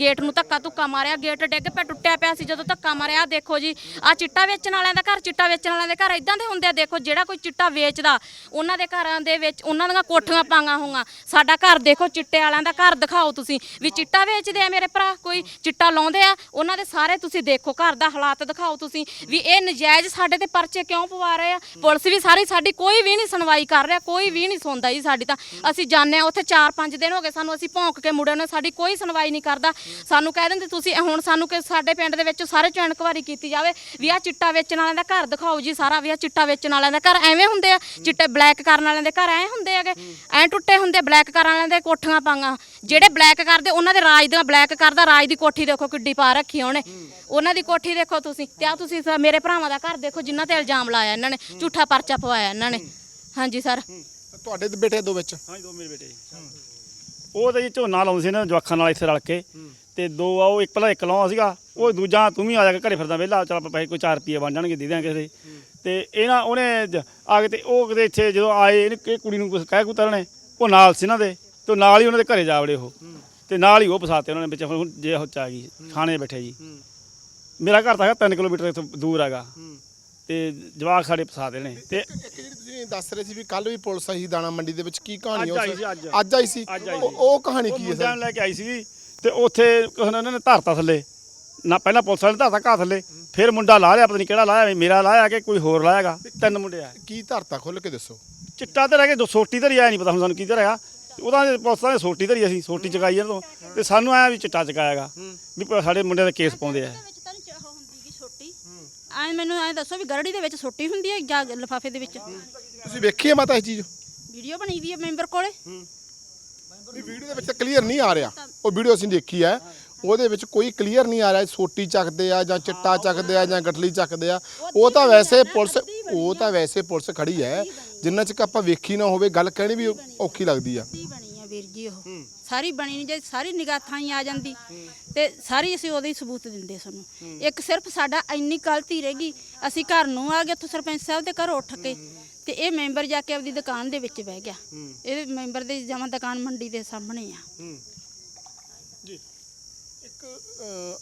A: ਗੇਟ ਨੂੰ ਧੱਕਾ ਧੁੱਕਾ ਮਾਰਿਆ ਗੇਟ ਡਿੱਗ ਪਿਆ ਟੁੱਟਿਆ ਪਿਆ ਸੀ ਜਦੋਂ ਧੱਕਾ ਮਾਰਿਆ ਦੇਖੋ ਜੀ ਆ ਚਿੱਟਾ ਵੇਚਣ ਵਾਲਿਆਂ ਦਾ ਘਰ, ਚਿੱਟਾ ਵੇਚਣ ਵਾਲਿਆਂ ਦੇ ਘਰ ਇਦਾਂ ਦੇ ਹੁੰਦੇ ਆ, ਦੇਖੋ ਜਿਹੜਾ ਕੋਈ ਚਿੱਟਾ ਵੇਚਦਾ, ਉਹਨਾਂ ਦੇ ਘਰਾਂ ਦੇ ਵਿੱਚ ਉਹਨਾਂ ਦੀਆਂ ਕੋਠੀਆਂ ਪਾਈਆਂ ਹੋਈਆਂ। ਸਾਡਾ ਘਰ ਦੇਖੋ, ਚਿੱਟੇ ਵਾਲਿਆਂ ਦਾ ਘਰ ਦਿਖਾਓ ਤੁਸੀਂ, ਵੀ ਚਿੱਟਾ ਵੇਚਦੇ ਆ ਮੇਰੇ ਭਰਾ, ਕੋਈ ਚਿੱਟਾ ਲਾਉਂਦੇ ਆ, ਉਹਨਾਂ ਦੇ ਸਾਰੇ ਤੁਸੀਂ ਦੇਖੋ, ਘਰ ਦਾ ਹਾਲਾਤ ਦਿਖਾਓ ਤੁਸੀਂ, ਵੀ ਇਹ ਨਜਾਇਜ਼ ਸਾਡੇ ਤੇ ਪਰਚੇ ਕਿਉਂ ਪਵਾ ਰਹੇ ਆ? ਪੁਲਿਸ ਵੀ ਸਾਰੀ ਸਾਡੀ ਕੋਈ ਵੀ ਨਹੀਂ ਸੁਣਵਾਈ ਕਰ ਰਿਹਾ, ਕੋਈ ਵੀ ਨਹੀਂ ਸੁਣਦਾ ਜੀ ਸਾਡੀ ਤਾਂ। ਅਸੀਂ ਜਾਂਦੇ ਆ ਉੱਥੇ 4-5 ਦਿਨ ਹੋ ਗਏ, ਸਾਨੂੰ ਅਸੀਂ ਭੌਂਕ ਕੇ ਮੁੜਿਆ ਨੇ, ਸਾਡੀ ਕੋਈ ਸੁਣਵਾਈ ਨਹੀਂ ਕਰਦਾ। ਸਾਨੂੰ ਕਹਿ ਦਿੰਦੇ ਤੁਸੀਂ ਹੁਣ ਸਾਨੂੰ ਕਿ ਸਾਡੇ ਪਿੰਡ ਦੇ ਵਿੱਚ ਸਾਰੇ ਚੋਂ ਇਨਕੁਆਰੀ ਕੀਤੀ ਜਾਵੇ, ਵੀ ਆ ਚਿੱਟਾ ਵੇਚਣ ਵਾਲਿਆਂ ਦਾ ਘਰ ਦਿਖਾਓ ਜੀ ਸਾਰਾ ਵੀ ਆ ਚਿੱਟਾ ਵੇਚਣ ਵਾਲਿਆਂ ਦਾ ਘਰ ਐਵੇਂ ਹੁੰਦੇ ਆ ਚਿੱਟੇ ਬਲੈਕ ਕਰਨ ਵਾਲਿਆਂ ਦੇ ਘਰ ਐ ਹੁੰਦੇ ਹੈਗੇ ਐ ਟੁੱਟੇ ਹੁੰਦੇ ਬਲੈਕ ਕਰਨ ਵਾਲਿਆਂ ਦੇ ਕੋਠੀਆਂ ਪਾਈਆਂ ਜਿਹੜੇ ਬਲੈਕ ਕਰਦੇ ਉਹਨਾਂ ਦੇ ਰਾਜ ਦੀਆਂ ਬਲੈਕ ਕਰਦਾ ਰਾਜ ਦੀ ਕੋਠੀ ਦੇਖੋ ਕਿੱਡੀ ਪਾ ਰੱਖੀ ਉਹਨੇ ਉਹਨਾਂ ਦੀ ਕੋਠੀ ਦੇਖੋ ਤੁਸੀਂ ਤੇ ਆ ਤੁਸੀਂ ਮੇਰੇ ਭਰਾਵਾਂ ਦਾ ਘਰ ਦੇਖੋ ਜਿਨ੍ਹਾਂ ਤੇ ਇਲਜ਼ਾਮ ਲਾਇਆ ਇਹਨਾਂ ਨੇ ਝੂਠਾ ਪਰਚਾ ਪਵਾਇਆ ਇਹਨਾਂ ਨੇ ਹਾਂਜੀ ਸਰ।
B: ਤੁਹਾਡੇ ਤੇ ਬੇਟੇ ਦੋ ਵਿੱਚ।
E: ਹਾਂਜੀ ਦੋ ਮੇਰੇ ਬੇਟੇ ਜੀ। ਉਹ ਤਾਂ ਜੀ ਝੋਨਾ ਲਾਉਂਦੇ ਸੀ ਨਾ ਜਵਾਖਾਂ ਨਾਲ ਇੱਥੇ ਰਲ ਕੇ। ਤੇ ਦੋ ਆ, ਉਹ ਇੱਕ ਪਹਿਲਾਂ ਇੱਕ ਲਾਉਂਦਾ ਸੀਗਾ। ਉਹ ਦੂਜਾ ਤੂੰ ਵੀ ਆ ਜਾ ਕੇ ਘਰੇ ਫਿਰਦਾ ਵਿਹਲਾ, ਚਲ ਆਪਾਂ ਪੈਸੇ ਕੋਈ 4 ਰੁਪਏ ਬਣ ਜਾਣਗੇ, ਦੇ ਦਿਆਂਗੇ ਕਿਸੇ ਦੇ। ਤੇ ਇਹਨਾਂ ਉਹਨੇ ਆ ਕੇ ਤੇ ਉਹ ਕਿਤੇ ਇੱਥੇ ਜਦੋਂ ਆਏ ਇਹ ਕੁੜੀ ਨੂੰ ਕੁਝ ਕਹਿ ਕੁਤਰ ਨੇ ਉਹ ਨਾਲ ਸੀ ਇਹਨਾਂ ਦੇ। ਤੇ ਉਹ ਨਾਲ ਹੀ ਉਹਨਾਂ ਦੇ ਘਰੇ ਜਾ ਵੜੇ ਉਹ। ਤੇ ਨਾਲ ਹੀ ਉਹ ਫਸਾਤੇ ਉਹਨਾਂ ਨੇ ਵਿੱਚ, ਹੁਣ ਜੇ ਉਹ ਚ ਆ ਗਈ, ਥਾਣੇ ਬੈਠੇ ਜੀ। ਮੇਰਾ ਘਰ ਤਾਂ ਹੈਗਾ 3 ਕਿਲੋਮੀਟਰ ਇੱਥੋਂ ਦੂਰ ਹੈਗਾ। ਤੇ ਜਵਾਕ ਸਾਡੇ ਫਸਾਤੇ ਨੇ ਤੇ
B: ਇੱਕ ਜਿਹੜੀ ਤੁਸੀਂ ਦੱਸ ਰਹੇ ਸੀ ਵੀ ਕੱਲ ਵੀ ਪੁਲਿਸ ਆਈ ਦਾਣਾ ਮੰਡੀ ਦੇ ਵਿੱਚ ਕੀ ਕਹਾਣੀ
E: ਅੱਜ ਆਈ ਸੀ, ਅੱਜ।
B: ਅੱਜ ਆਈ ਸੀ?
E: ਅੱਜ ਆਈ
B: ਉਹ-
E: ਸੀ।
B: ਉਹ ਕਹਾਣੀ ਕੀ ਹੈ
E: ਮੁੰਡਿਆਂ
B: ਸਰ?
E: ਨੂੰ ਲੈ ਕੇ ਆਈ ਸੀਗੀ ਤੇ ਉੱਥੇ ਕਿਸੇ ਨੇ ਉਹਨਾਂ ਨੇ ਧਰਤਾ ਥੱਲੇ। ਨਾ ਪਹਿਲਾਂ ਪੁਲਿਸ ਵਾਲੇ ਨੇ ਧਰਤਾ ਘਾਹ ਥੱਲੇ ਫਿਰ ਮੁੰਡਾ ਲਾ ਲਿਆ ਪਤਾ ਨਹੀਂ ਕਿਹੜਾ ਲਾਇਆ ਵੀ ਮੇਰਾ ਲਾਇਆ ਕਿ ਕੋਈ ਹੋਰ ਲਾਇਆਗਾ। ਤਿੰਨ ਮੁੰਡੇ ਆ
B: ਕੀ ਧਰਤਾ ਖੁੱਲ ਕੇ ਦੱਸੋ?
E: ਚਿੱਟਾ ਤੇ ਰਹਿ ਕੇ ਦੋ ਸੋਟੀ ਧਰੀ ਆਇਆ ਨਹੀਂ ਪਤਾ ਹੁਣ ਸਾਨੂੰ ਕੀ ਧਰਿਆ। ਉਹਦਾ ਪੁਲਿਸਾਂ ਨੇ ਸੋਟੀ ਧਰੀ ਅਸੀਂ ਸੋਟੀ ਚਕਾਈ ਇਹਨਾਂ ਤੋਂ। ਤੇ ਸਾਨੂੰ ਆਇਆ ਵੀ ਚਿੱਟਾ ਚਕਾਇਆਗਾ। ਵੀ ਪ- ਸਾਡੇ ਮੁੰਡੇ ਦਾ ਕੇਸ ਪਾਉਂਦੇ ਆ
F: ਵਿੱਚ ਤਾਂ ਨਹੀਂ ਉਹ ਹੁੰਦੀ ਗੀ ਛੋਟੀ ਐ ਮੈਨੂੰ ਐ ਦੱਸੋ ਵੀ ਗਰੜੀ ਦੇ ਵਿੱਚ ਛੋਟੀ ਹੁੰਦੀ ਹੈ ਜਾਂ ਲਿਫਾਫੇ ਦੇ ਵਿੱਚ?
B: ਤੁਸੀਂ ਵੇਖੀ ਹੈ ਮਾਤਾ ਇਹ ਚੀਜ਼?
F: ਵੀਡੀਓ ਬਣੀ ਵੀ ਹੈ ਮੈਂਬਰ ਕੋਲੇ?
B: ਵੀ ਵੀਡੀਓ ਦੇ ਵਿੱਚ ਕਲੀਅਰ ਨਹੀਂ ਆ ਰਿਹਾ। ਉਹ ਵੀਡੀਓ ਅਸੀਂ ਦੇਖੀ ਹੈ। ਉਹਦੇ ਵਿੱਚ ਕੋਈ ਕਲੀਅਰ ਨਹੀਂ ਆ ਰਿਹਾ ਸੋਟੀ ਚੱਕਦੇ ਆ ਜਾਂ ਚਿੱਟਾ ਚੱਕਦੇ ਆ ਜਾਂ ਗਠਲੀ ਚੱਕਦੇ ਆ। ਉਹ ਤਾਂ ਵੈਸੇ ਪੁਲਿਸ ਉਹ ਤਾਂ ਵੈਸੇ ਪੁਲਿਸ ਖੜੀ ਹੈ। ਜਿੰਨਾ ਚਿਰ ਆਪਾਂ ਵੇਖੀ ਨਾ ਹੋਵੇ ਗੱਲ ਕਹਿਣੀ ਵੀ ਔਖੀ ਲੱਗਦੀ ਆ।
F: ਵੀਰ ਜੀ ਉਹ। ਸਾਰੀ ਬਣੀ ਨਹੀਂ ਜੇ ਸਾਰੀ ਨਿਗਾਹ ਥਾਂ ਹੀ ਆ ਜਾਂਦੀ। ਤੇ ਸਾਰੀ ਅਸੀਂ ਉਹਦੇ ਹੀ ਸਬੂਤ ਦਿੰਦੇ ਸਾਨੂੰ। ਇੱਕ ਸਿਰਫ ਸਾਡਾ ਇੰਨੀ ਗਲਤੀ ਰਹਿ ਗਈ ਅਸੀਂ ਘਰ ਨੂੰ ਆ ਗਏ ਉੱਥੋਂ ਸਰਪੰਚ ਸਾਹਿਬ ਦੇ ਘਰ ਉੱਠ ਕੇ ਤੇ ਇਹ ਮੈਂਬਰ ਜਾ ਕੇ ਆਪਦੀ ਦੁਕਾਨ ਦੇ ਵਿੱਚ ਬਹਿ ਗਿਆ। ਇਹ ਮੈਂਬਰ ਦੇ ਜਮਾਂ ਦੁਕਾਨ ਮੰਡੀ ਦੇ ਸਾਹਮਣੇ ਆ।
B: ਇੱਕ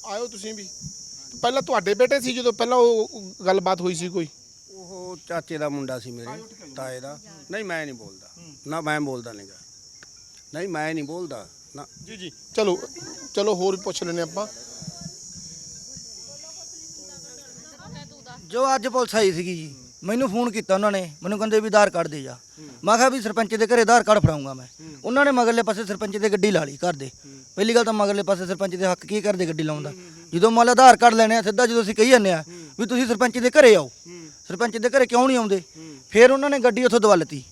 B: ਆਇਓ ਤੁਸੀਂ ਵੀ। ਪਹਿਲਾਂ ਤੁਹਾਡੇ ਬੇਟੇ ਸੀ ਜਦੋਂ ਪਹਿਲਾਂ ਉਹ ਗੱਲਬਾਤ ਹੋਈ ਸੀ ਕੋਈ?
G: ਉਹ ਚਾਚੇ ਦਾ ਮੁੰਡਾ ਸੀ ਮੇਰੇ ਤਾਏ ਦਾ। ਨਹੀਂ ਮੈਂ ਨਹੀਂ ਬੋਲਦਾ। ਨਾ ਮੈਂ ਬੋਲਦਾ ਨਹੀਂਗਾ ਨਹੀਂ ਮੈਂ ਨਹੀਂ ਬੋਲਦਾ। ਨਾ।
B: ਜੀ ਜੀ। ਚਲੋ ਚਲੋ ਹੋਰ ਵੀ ਪੁੱਛ ਲੈਨੇ ਆਪਾਂ।
H: ਜੋ ਅੱਜ ਪੁਲਿਸ ਆਈ ਸੀਗੀ ਜੀ ਮੈਨੂੰ ਫੋਨ ਕੀਤਾ ਉਹਨਾਂ ਨੇ ਮੈਨੂੰ ਕਹਿੰਦੇ ਵੀ ਆਧਾਰ ਕਾਰਡ ਦੇ ਜਾ। ਮੈਂ ਕਿਹਾ ਵੀ ਸਰਪੰਚ ਦੇ ਘਰੇ ਆਧਾਰ ਕਾਰਡ ਫੜਾਉਂਗਾ ਮੈਂ। ਉਹਨਾਂ ਨੇ ਮਗਰਲੇ ਪਾਸੇ ਸਰਪੰਚ ਦੇ ਗੱਡੀ ਲਾ ਲਈ ਘਰ ਦੇ। ਪਹਿਲੀ ਗੱਲ ਤਾਂ ਮਗਰਲੇ ਪਾਸੇ ਸਰਪੰਚ ਦੇ ਹੱਕ ਕੀ ਕਰਦੇ ਗੱਡੀ ਲਾਉਂਦਾ ਜਦੋਂ ਮੰਨ ਲਾ ਆਧਾਰ ਕਾਰਡ ਲੈਣੇ ਆ ਸਿੱਧਾ ਜਦੋਂ ਅਸੀਂ ਕਹੀ ਜਾਂਦੇ ਆ ਵੀ ਤੁਸੀਂ ਸਰਪੰਚ ਦੇ ਘਰੇ ਆਓ। ਸਰਪੰਚ ਦੇ ਘਰੇ ਕਿਉਂ ਨਹੀਂ ਆਉਂਦੇ? ਫਿਰ ਉਹਨਾਂ ਨੇ ਗੱਡੀ ਉੱਥੋਂ ਦਵਲਤੀ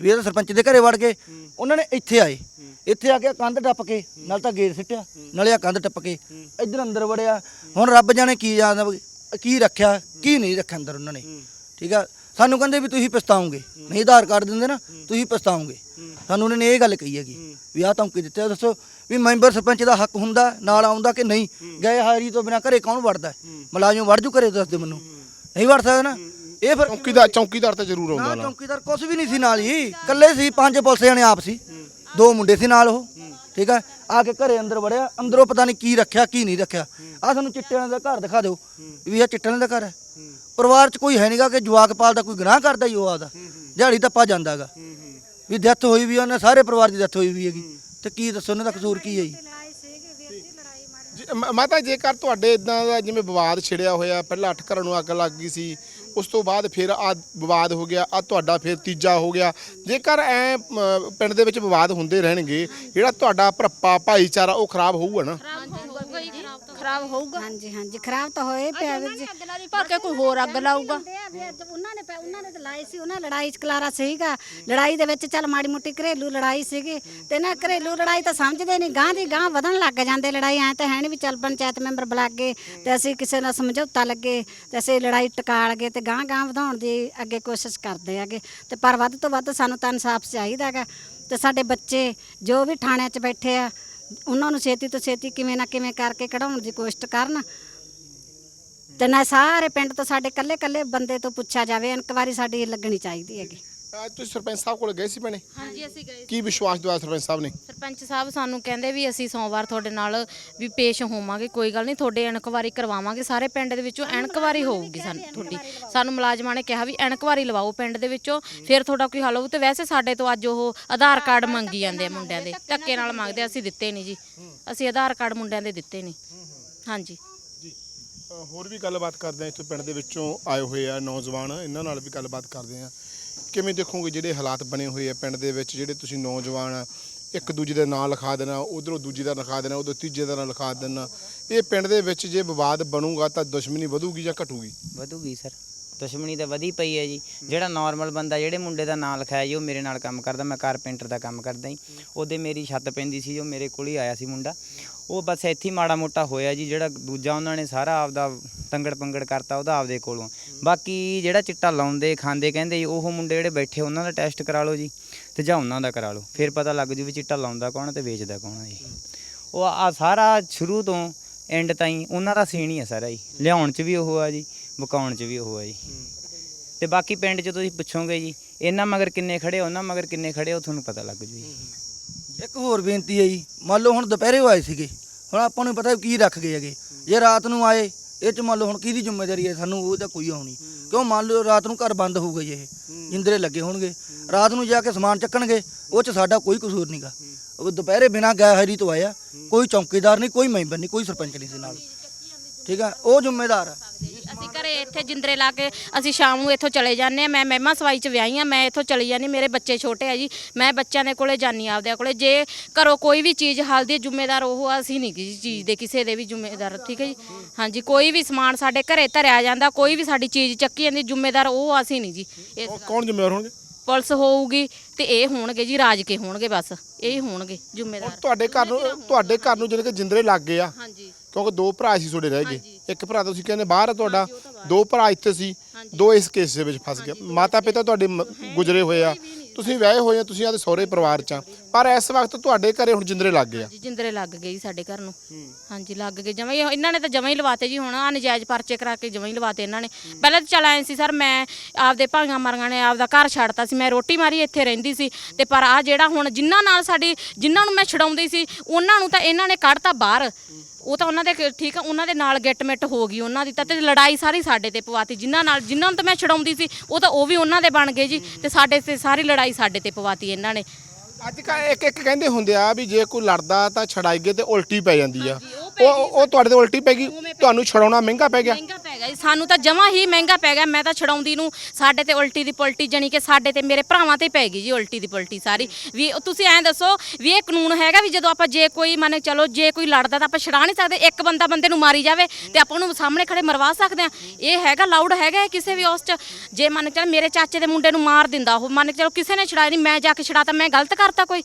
H: ਵੀ ਇਹ ਤਾਂ ਸਰਪੰਚ ਦੇ ਘਰੇ ਵੜ ਗਏ। ਉਹਨਾਂ ਨੇ ਇੱਥੇ ਆਏ। ਇੱਥੇ ਆ ਕੇ ਕੰਧ ਟੱਪ ਕੇ ਨਾਲ ਤਾਂ ਗੇਟ ਸਿੱਟਿਆ ਨਾਲੇ ਆ ਕੰਧ ਟੱਪ ਕੇ ਇੱਧਰ ਅੰਦਰ ਵੜਿਆ। ਹੁਣ ਰੱਬ ਜਾਣੇ ਕੀ ਜਾਣਦਾ ਵੀ ਕੀ ਰੱਖਿਆ ਕੀ ਨਹੀਂ ਰੱਖਿਆ ਅੰਦਰ ਉਹਨਾਂ ਨੇ। ਠੀਕ ਆ? ਸਾਨੂੰ ਕਹਿੰਦੇ ਵੀ ਤੁਸੀਂ ਪਛਤਾਓਗੇ। ਨਹੀਂ ਆਧਾਰ ਕਾਰਡ ਦਿੰਦੇ ਨਾ ਤੁਸੀਂ ਪਛਤਾਓਗੇ। ਸਾਨੂੰ ਉਹਨਾਂ ਨੇ ਇਹ ਗੱਲ ਕਹੀ ਹੈਗੀ ਵੀ ਆਹ ਧਮਕੀ ਦਿੱਤੇ ਆ, ਦੱਸੋ ਵੀ ਮੈਂਬਰ ਸਰਪੰਚ ਦਾ ਹੱਕ ਹੁੰਦਾ ਨਾਲ ਆਉਂਦਾ ਕਿ ਨਹੀਂ? ਗਏ ਹਾਜ਼ਰੀ ਤੋਂ ਬਿਨਾ ਘਰੇ ਕੌਣ ਵੜਦਾ? ਮੁਲਾਜ਼ਮ ਵੜ ਜੂ ਘਰੇ ਦੱਸ ਦੇ ਮੈਨੂੰ। ਨਹੀਂ ਵੜ ਸਕਦਾ ਨਾ? ਇਹ ਫਿਰ
B: ਚੌਕੀਦਾਰ ਚੌਕੀਦਾਰ ਤਾਂ ਜ਼ਰੂਰ ਆਉਂਦਾ
H: ਨਾ
B: ਨਾਲ
H: ਚੌਕੀਦਾਰ ਕੁਛ ਵੀ ਨਹੀਂ ਸੀ ਨਾਲ ਹੀ। ਇਕੱਲੇ ਸੀ ਪੰਜ ਪੁਲਿਸ ਜਾਣੇ ਆਪ ਸੀ। ਦੋ ਮੁੰਡੇ ਸੀ ਨਾਲ ਉਹ। ਠੀਕ ਆ? ਆ ਕੇ ਘਰੇ ਅੰਦਰ ਵੜਿਆ। ਅੰਦਰੋਂ ਪਤਾ ਨਹੀਂ ਕੀ ਰੱਖਿਆ ਕੀ ਨਹੀਂ ਰੱਖਿਆ। ਆ ਤੁਹਾਨੂੰ ਚਿੱਟਿਆਂ ਦਾ ਘਰ ਦਿਖਾ ਦਿਓ। ਵੀ ਇਹ ਚਿੱਟਿਆਂ ਦਾ ਘਰ ਹੈ। ਪਰਿਵਾਰ 'ਚ ਕੋਈ ਹੈ ਨਹੀਂਗਾ ਕਿ ਜਵਾਕ ਪਾਲਦਾ ਕੋਈ ਗੁਨਾਹ ਕਰਦਾ ਹੀ ਉਹ ਆਦਾ ਦਿਹਾੜੀ ਧੱਪਾ ਜਾਂਦਾਗਾ ਵੀ ਡੈਥ ਹੋਈ ਵੀ ਉਹਨੇ ਸਾਰੇ ਪਰਿਵਾਰ ਦੀ ਡੈਥ ਹੋਈ ਵੀ ਹੈਗੀ। ਤੇ ਕੀ ਦੱਸੋ ਉਹਨਾਂ ਦਾ ਕਸੂਰ ਕੀ ਹੈ ਜੀ?
B: ਜੀ, ਮ- ਮਾਤਾ ਜੇਕਰ ਤੁਹਾਡੇ ਇਦਾਂ ਦਾ ਜਿਵੇਂ ਵਿਵਾਦ ਛਿੜਿਆ ਹੋਇਆ ਪਹਿਲਾਂ ਅੱਠ ਘਰਾਂ ਨੂੰ ਅੱਗ ਲੱਗ ਗਈ ਸੀ ਉਸ ਤੋਂ ਬਾਅਦ ਫਿਰ ਆ ਵਿਵਾਦ ਹੋ ਗਿਆ, ਆ ਤੁਹਾਡਾ ਫਿਰ ਤੀਜਾ ਹੋ ਗਿਆ। ਜੇਕਰ ਐ ਪਿੰਡ ਦੇ ਵਿੱਚ ਵਿਵਾਦ ਹੁੰਦੇ ਰਹਿਣਗੇ, ਜਿਹੜਾ ਤੁਹਾਡਾ ਭਰਪਾ ਭਾਈਚਾਰਾ ਉਹ ਖਰਾਬ ਹੋਊਗਾ ਨਾ?
F: ਖਰਾਬ ਹੋਊਗਾ।
D: ਹਾਂਜੀ ਹਾਂਜੀ ਖਰਾਬ ਤਾਂ ਹੋਏ ਪਿਆ
F: ਲਾਰੀ ਭਰ ਕੇ ਕੋਈ ਹੋਰ ਅੱਗ ਲਾਊਗਾ?
D: ਉਹਨਾਂ ਨੇ ਉਹਨਾਂ ਨੇ ਤਾਂ ਲਾਈ ਸੀ ਉਹਨਾਂ ਲੜਾਈ ਚ ਕਲਾਰਾ ਸੀਗਾ। ਲੜਾਈ ਦੇ ਵਿੱਚ ਚੱਲ ਮਾੜੀ ਮੋਟੀ ਘਰੇਲੂ ਲੜਾਈ ਸੀਗੀ ਤੇ ਨਾ ਘਰੇਲੂ ਲੜਾਈ ਤਾਂ ਸਮਝਦੇ ਨਹੀਂ ਗਾਂ ਦੀ ਗਾਂ ਵਧਣ ਲੱਗ ਜਾਂਦੇ ਲੜਾਈ ਐ ਤਾਂ ਹੈ ਨਹੀਂ ਵੀ ਚੱਲ ਪੰਚਾਇਤ ਮੈਂਬਰ ਬੁਲਾ ਕੇ ਤੇ ਅਸੀਂ ਕਿਸੇ ਨਾਲ ਸਮਝੌਤਾ ਲੱਗੇ ਤੇ ਅਸੀਂ ਲੜਾਈ ਟਕਾਲ ਗਏ ਤੇ ਗਾਂ ਗਾਂ ਵਧਾਉਣ ਦੀ ਅੱਗੇ ਕੋਸ਼ਿਸ਼ ਕਰਦੇ ਆਗੇ ਤੇ ਪਰ ਵੱਧ ਤੋਂ ਵੱਧ ਸਾਨੂੰ ਤਾਂ ਇਨਸਾਫ ਚਾਹੀਦਾ ਹੈਗਾ। ਤੇ ਸਾਡੇ ਬੱਚੇ ਜੋ ਵੀ ਥਾਣਿਆਂ 'ਚ ਬੈਠੇ ਆ ਉਹਨਾਂ ਨੂੰ ਛੇਤੀ ਤੋਂ ਛੇਤੀ ਕਿਵੇਂ ਨਾ ਕਿਵੇਂ ਕਰਕੇ ਕਢਾਉਣ ਦੀ ਕੋਸ਼ਿਸ਼ ਕਰਨ। ਤੇ ਨਾ ਸਾਰੇ ਪਿੰਡ ਤੋਂ ਸਾਡੇ ਕੱਲੇ ਕੱਲੇ ਬੰਦੇ ਤੋਂ ਪੁੱਛਿਆ ਜਾਵੇ, ਇਨਕੁਆਰੀ ਸਾਡੀ ਲੱਗਣੀ ਚਾਹੀਦੀ ਹੈਗੀ।
B: ਅੱਜ ਤੁਸੀਂ ਸਰਪੰਚ ਸਾਹਿਬ ਕੋਲ ਗਏ ਸੀ ਭੈਣੇ?
A: ਹਾਂਜੀ ਅਸੀਂ ਗਏ
B: ਕੀ ਵਿਸ਼ਵਾਸ ਦਵਾਇਆ ਸਰਪੰਚ ਸਾਹਿਬ ਨੇ?
A: ਸਰਪੰਚ ਸਾਹਿਬ ਸਾਨੂੰ ਕਹਿੰਦੇ ਵੀ ਅਸੀਂ ਸੋਮਵਾਰ ਤੁਹਾਡੇ ਨਾਲ ਵੀ ਪੇਸ਼ ਹੋਵਾਂਗੇ ਕੋਈ ਗੱਲ ਨਹੀਂ ਤੁਹਾਡੇ ਇਨਕੁਆਰੀ ਕਰਵਾਵਾਂਗੇ ਸਾਰੇ ਪਿੰਡ ਦੇ ਵਿੱਚੋਂ ਇਨਕੁਆਰੀ ਹੋਊਗੀ ਸਾਨੂੰ ਤੁਹਾਡੀ। ਸਾਨੂੰ ਮੁਲਾਜ਼ਮਾਂ ਨੇ ਕਿਹਾ ਵੀ ਇਨਕੁਆਰੀ ਲਵਾਓ ਪਿੰਡ ਦੇ ਵਿੱਚੋਂ ਫਿਰ ਤੁਹਾਡਾ ਕੋਈ ਹੱਲ ਹੋਊ ਤੇ ਵੈਸੇ ਸਾਡੇ ਤੋਂ ਅੱਜ ਉਹ ਆਧਾਰ ਕਾਰਡ ਮੰਗੀ ਜਾਂਦੇ ਆ ਮੁੰਡਿਆਂ ਦੇ ਧੱਕੇ ਨਾਲ ਮੰਗਦੇ ਆ, ਅਸੀਂ ਦਿੱਤੇ ਨਹੀਂ ਜੀ। ਅਸੀਂ ਆਧਾਰ ਕਾਰਡ ਮੁੰਡਿਆਂ ਦੇ ਦਿੱਤੇ ਨਹੀਂ। ਹਾਂਜੀ।
B: ਅ, ਹੋਰ ਵੀ ਗੱਲਬਾਤ ਕਰਦੇ ਆ ਇੱਥੇ ਪਿੰਡ ਦੇ ਵਿੱਚੋਂ ਆਏ ਹੋਏ ਆ ਨੌਜਵਾਨ ਇਹਨਾਂ ਨਾਲ ਵੀ ਗੱਲਬਾਤ ਕਰਦੇ ਆ। ਕਿਵੇਂ ਦੇਖੋਗੇ ਜਿਹੜੇ ਹਾਲਾਤ ਬਣੇ ਹੋਏ ਆ ਪਿੰਡ ਦੇ ਵਿੱਚ, ਜਿਹੜੇ ਤੁਸੀਂ ਨੌਜਵਾਨ ਇੱਕ ਦੂਜੇ ਦਾ ਨਾਂ ਲਿਖਾ ਦੇਣਾ, ਉਧਰੋਂ ਦੂਜੇ ਦਾ ਲਿਖਾ ਦੇਣਾ, ਉਧਰ ਤੀਜੇ ਦਾ ਨਾਂ ਲਿਖਾ ਦੇਣਾ, ਇਹ ਪਿੰਡ ਦੇ ਵਿੱਚ ਜੇ ਵਿਵਾਦ ਬਣੂਗਾ ਤਾਂ ਦੁਸ਼ਮਣੀ ਵਧੂਗੀ ਜਾਂ ਘਟੂਗੀ?
I: ਵਧੂਗੀ ਸਰ। ਦੁਸ਼ਮਣੀ ਤਾਂ ਵਧੀ ਪਈ ਹੈ ਜੀ। ਜਿਹੜਾ ਨਾਰਮਲ ਬੰਦਾ, ਜਿਹੜੇ ਮੁੰਡੇ ਦਾ ਨਾਂ ਲਿਖਾਇਆ ਜੀ, ਉਹ ਮੇਰੇ ਨਾਲ ਕੰਮ ਕਰਦਾ, ਮੈਂ ਕਾਰਪੈਂਟਰ ਦਾ ਕੰਮ ਕਰਦਾ ਜੀ। ਉਹਦੇ ਮੇਰੀ ਛੱਤ ਪੈਂਦੀ ਸੀ, ਉਹ ਮੇਰੇ ਕੋਲ ਹੀ ਆਇਆ ਸੀ ਮੁੰਡਾ। ਉਹ ਬਸ ਇੱਥੇ ਹੀ ਮਾੜਾ ਮੋਟਾ ਹੋਇਆ ਜੀ, ਜਿਹੜਾ ਦੂਜਾ ਉਹਨਾਂ ਨੇ ਸਾਰਾ ਆਪਦਾ ਤੰਗੜ ਪੰਗੜ ਕਰਤਾ ਉਹਦਾ ਆਪਦੇ ਕੋਲੋਂ। ਬਾਕੀ ਜਿਹੜਾ ਚਿੱਟਾ ਲਾਉਂਦੇ, ਖਾਂਦੇ, ਕਹਿੰਦੇ ਜੀ, ਉਹ ਮੁੰਡੇ ਜਿਹੜੇ ਬੈਠੇ, ਉਹਨਾਂ ਦਾ ਟੈਸਟ ਕਰਾ ਲਓ ਜੀ ਤੇ ਜਾਂ ਉਹਨਾਂ ਦਾ ਕਰਾ ਲਓ। ਫਿਰ ਪਤਾ ਲੱਗ ਜੂ ਵੀ ਚਿੱਟਾ ਲਾਉਂਦਾ ਕੌਣ ਤੇ ਵੇਚਦਾ ਕੌਣ ਹੈ ਜੀ। ਉਹ ਆ ਸਾਰਾ ਸ਼ੁਰੂ ਤੋਂ ਐਂਡ ਤਾਈਂ ਉਹਨਾਂ ਦਾ ਸੀਨ ਹੀ ਹੈ ਸਾਰਾ ਜੀ। ਲਿਆਉਣ 'ਚ ਵੀ ਉਹ ਆ ਜੀ। ਵਿਕਾਉਣ 'ਚ ਵੀ ਉਹ ਆ ਜੀ। ਤੇ ਬਾਕੀ ਪਿੰਡ 'ਚ ਤੁਸੀਂ ਪੁੱਛੋਗੇ ਜੀ ਇਹਨਾਂ ਮਗਰ ਕਿੰਨੇ ਖੜੇ ਉਹਨਾਂ ਮਗਰ ਕਿੰਨੇ ਖੜੇ ਉਹ ਤੁਹਾਨੂੰ ਪਤਾ ਲੱਗ ਜੂ ਜੀ।
H: ਇੱਕ ਹੋਰ ਬੇਨਤੀ ਹੈ ਜੀ ਮੰਨ ਲਓ ਹੁਣ ਦੁਪਹਿਰੇ ਉਹ ਆਏ ਸੀਗੇ ਹੁਣ ਆਪਾਂ ਨੂੰ ਪਤਾ ਕੀ ਰੱਖ ਗਏ ਹੈਗੇ। ਜੇ ਰਾਤ ਨੂੰ ਆਏ ਇਹ ਚ ਮੰਨ ਲਓ ਹੁਣ ਕਿਹਦੀ ਜ਼ਿੰਮੇਵਾਰੀ ਹੈ ਸਾਨੂੰ ਉਹਦਾ ਕੋਈ ਉਹ ਨਹੀਂ। ਕਿਉਂ ਮੰਨ ਲਓ ਰਾਤ ਨੂੰ ਘਰ ਬੰਦ ਹੋਊਗਾ ਜੀ ਇਹ ਜਿੰਦਰੇ ਲੱਗੇ ਹੋਣਗੇ। ਰਾਤ ਨੂੰ ਜਾ ਕੇ ਸਮਾਨ ਚੱਕਣਗੇ ਉਹ ਚ ਸਾਡਾ ਕੋਈ ਕਸੂਰ ਨਹੀਂਗਾ ਉਹ ਦੁਪਹਿਰੇ ਬਿਨਾ ਗਏ ਹਰੀ ਤੋਂ ਆਇਆ ਕੋਈ ਚੌਕੀਦਾਰ ਨਹੀਂ ਕੋਈ ਮੈਂਬਰ ਨਹੀਂ ਕੋਈ ਸਰਪੰਚ ਨਹੀਂ ਸੀ ਨਾਲ। ਠੀਕ ਆ ਉਹ ਜ਼ਿੰਮੇਦਾਰ ਆ।
A: ਇੱਥੇ ਜਿੰਦਰੇ ਲਾ ਕੇ ਅਸੀਂ ਸ਼ਾਮ ਨੂੰ ਇੱਥੋਂ ਚਲੇ ਜਾਂਦੇ ਆ ਮੈਂ ਮਹਿਮਾ ਸਵਾਈ ਚ ਵਿਆਹੀ ਆ ਮੈਂ ਇੱਥੋਂ ਚਲੀ ਜਾਂਦੀ ਮੇਰੇ ਬੱਚੇ ਛੋਟੇ ਆ ਜੀ। ਮੈਂ ਬੱਚਿਆਂ ਦੇ ਕੋਲੇ ਜਾਨੀ ਆਪਦੇ ਕੋਲੇ। ਜੇ ਘਰੋਂ ਕੋਈ ਵੀ ਚੀਜ਼ ਹਲਦੀ ਜ਼ਿੰਮੇਦਾਰ ਉਹ ਆ, ਅਸੀਂ ਨਹੀਂ ਕਿਸੇ ਚੀਜ਼ ਦੇ ਕਿਸੇ ਦੇ ਵੀ ਜ਼ਿੰਮੇਦਾਰ ਠੀਕ ਹੈ ਜੀ? ਹਾਂਜੀ ਕੋਈ ਵੀ ਸਮਾਨ ਸਾਡੇ ਘਰੇ ਧਰਿਆ ਜਾਂਦਾ ਕੋਈ ਵੀ ਸਾਡੀ ਚੀਜ਼ ਚੱਕੀ ਜਾਂਦੀ ਜ਼ਿੰਮੇਦਾਰ ਉਹ ਅਸੀਂ ਨਹੀਂ ਜੀ। ਇਸ
B: ਉਹ ਕੌਣ ਜ਼ਿੰਮੇਵਾਰ ਹੋਣਗੇ?
A: ਪੁਲਿਸ ਹੋਊਗੀ ਤੇ ਇਹ ਹੋਣਗੇ ਜੀ ਰਾਜ ਕੇ ਹੋਣਗੇ ਬਸ। ਇਹ ਹੋਣਗੇ ਜ਼ਿੰਮੇਦਾਰ।
B: ਤੁਹਾਡੇ ਘਰ ਨੂੰ ਤੁਹਾਡੇ ਘਰ ਨੂੰ ਜਿਹੜੇ ਕਿ ਜਿੰਦਰੇ ਲੱਗ ਗਏ ਆ।
A: ਹਾਂਜੀ।
B: ਕਿਉਂਕਿ ਦੋ ਭਰਾ ਸੀ ਤੁਹਾਡੇ ਰਹਿ ਗਏ। ਇੱਕ ਭਰਾ ਤੁਸੀਂ ਕਹਿੰਦੇ ਬਾਹਰ ਆ ਤੁਹਾਡਾ ਦੋ ਭਰਾ ਇੱਥੇ ਸੀ ਦੋ ਇਸ ਕੇਸ ਦੇ ਵਿੱਚ ਫਸ ਗਏ। ਮਾਤਾ ਪਿਤਾ ਤੁਹਾਡੇ ਮ- ਗੁਜਰੇ ਹੋਏ ਆ। ਤੁਸੀਂ ਵਿਆਹੇ ਹੋਏ ਆ ਤੁਸੀਂ ਆਦੇ ਸਹੁਰੇ ਪਰਿਵਾਰ ਚ ਆ। ਪਰ ਇਸ ਵਕਤ ਤੁਹਾਡੇ ਘਰੇ ਹੁਣ ਜਿੰਦਰੇ ਲੱਗ ਗਏ ਆ?
A: ਜੀ ਜਿੰਦਰੇ ਲੱਗ ਗਏ ਜੀ ਸਾਡੇ ਘਰ ਨੂੰ। ਹਾਂਜੀ ਲੱਗ ਗਏ। ਜਮਾਂ ਹੀ ਇਹਨਾਂ ਨੇ ਤਾਂ ਜਮਾਂ ਹੀ ਲਵਾਤੇ ਜੀ ਹੁਣ। ਆ ਨਜਾਇਜ਼ ਪਰਚੇ ਕਰਾ ਕੇ ਜਮਾਂ ਹੀ ਲਵਾਤੇ ਇਹਨਾਂ ਨੇ। ਪਹਿਲਾਂ ਤਾਂ ਚੱਲ ਆਏ ਸੀ ਸਰ ਮੈਂ ਆਪਦੇ ਭਾਈਆਂ ਮਰੀਆਂ ਨੇ ਆਪਦਾ ਘਰ ਛੱਡਤਾ ਸੀ। ਮੈਂ ਰੋਟੀ ਮਾਰੀ ਇੱਥੇ ਰਹਿੰਦੀ ਸੀ। ਤੇ ਪਰ ਆ ਜਿਹੜਾ ਹੁਣ ਜਿਨ੍ਹਾਂ ਨਾਲ ਸਾਡੀ ਜਿਨ੍ਹਾਂ ਨੂੰ ਮੈਂ ਛਡਾਉਂਦੀ ਸੀ ਉਹਨਾਂ ਨੂੰ ਤਾਂ ਇਹਨਾਂ ਨੇ ਕੱਢਤਾ ਬਾਹਰ। ਉਹ ਤਾਂ ਉਹਨਾਂ ਦੇ ਠੀਕ ਆ ਉਹਨਾਂ ਦੇ ਨਾਲ ਗਿੱਟਮਿੱਟ ਹੋ ਗਈ ਉਹਨਾਂ ਦੀ ਤਾਂ। ਤੇ ਲੜਾਈ ਸਾਰੀ ਸਾਡੇ ਤੇ ਪਵਾਤੀ। ਜਿਨ੍ਹਾਂ ਨਾਲ ਜਿਨ੍ਹਾਂ ਨੂੰ ਤਾਂ ਮੈਂ ਛਡਾਉਂਦੀ ਸੀ ਉਹ ਤਾਂ ਉਹ ਵੀ ਉਹਨਾਂ ਦੇ ਬਣ ਗਏ ਜੀ। ਤੇ ਸਾਡੇ ਤੇ ਸਾਰੀ ਲੜਾਈ ਸਾਡੇ ਤੇ ਪਵਾਤੀ ਇਹਨਾਂ ਨੇ।
B: ਅੱਜ ਕੱਲ੍ਹ ਇੱਕ ਇੱਕ ਕਹਿੰਦੇ ਹੁੰਦੇ ਆ ਵੀ ਜੇ ਕੋਈ ਲੜਦਾ ਤਾਂ ਛੜਾਈਏ ਤੇ ਉਲਟੀ ਪੈ ਜਾਂਦੀ ਆ। ਉਹ ਉਹ ਤੁਹਾਡੇ ਤੇ ਉਲਟੀ ਪੈ ਗਈ ਤੁਹਾਨੂੰ ਛਡਾਉਣਾ ਮਹਿੰਗਾ ਪੈ ਗਿਆ।
A: ਮਹਿੰਗਾ ਪੈ ਗਿਆ ਹੈਗਾ ਜੀ। ਸਾਨੂੰ ਤਾਂ ਜਮਾ ਹੀ ਮਹਿੰਗਾ ਪੈ ਗਿਆ। ਮੈਂ ਤਾਂ ਛਡਾਉਂਦੀ ਨੂੰ ਸਾਡੇ ਤੇ ਉਲਟੀ ਦੀ ਪੁਲਟੀ ਜਣੀ ਕਿ ਸਾਡੇ ਤੇ ਮੇਰੇ ਭਰਾਵਾਂ ਤੇ ਪੈ ਗਈ ਜੀ ਉਲਟੀ ਦੀ ਪੁਲਟੀ ਸਾਰੀ। ਵੀ ਉਹ ਤੁਸੀਂ ਐਂ ਦੱਸੋ ਵੀ ਇਹ ਕਾਨੂੰਨ ਹੈਗਾ ਵੀ ਜਦੋਂ ਆਪਾਂ ਜੇ ਕੋਈ ਮੰਨ ਚਲੋ ਜੇ ਕੋਈ ਲੜਦਾ ਤਾਂ ਆਪਾਂ ਛਡਾ ਨਹੀਂ ਸਕਦੇ। ਇੱਕ ਬੰਦਾ ਬੰਦੇ ਨੂੰ ਮਾਰੀ ਜਾਵੇ ਤੇ ਆਪਾਂ ਉਹਨੂੰ ਸਾਹਮਣੇ ਖੜੇ ਮਰਵਾ ਸਕਦੇ ਆ ਇਹ ਹੈਗਾ ਲਾਊਡ ਹੈਗਾ ਕਿਸੇ ਵੀ ਉਸ ਚ? ਜੇ ਮੰਨ ਕੇ ਮੇਰੇ ਚਾਚੇ ਦੇ ਮੁੰਡੇ ਨੂੰ ਮਾਰ ਦਿੰਦਾ ਉਹ, ਮੰਨ ਕੇ ਚਲੋ ਕਿਸੇ ਨੇ ਛਡਾਇਆ ਨਹੀਂ ਮੈਂ ਜਾ ਕੇ ਛਡਾਤਾ, ਮੈਂ ਗਲਤ ਕਰਤਾ ਕੋਈ?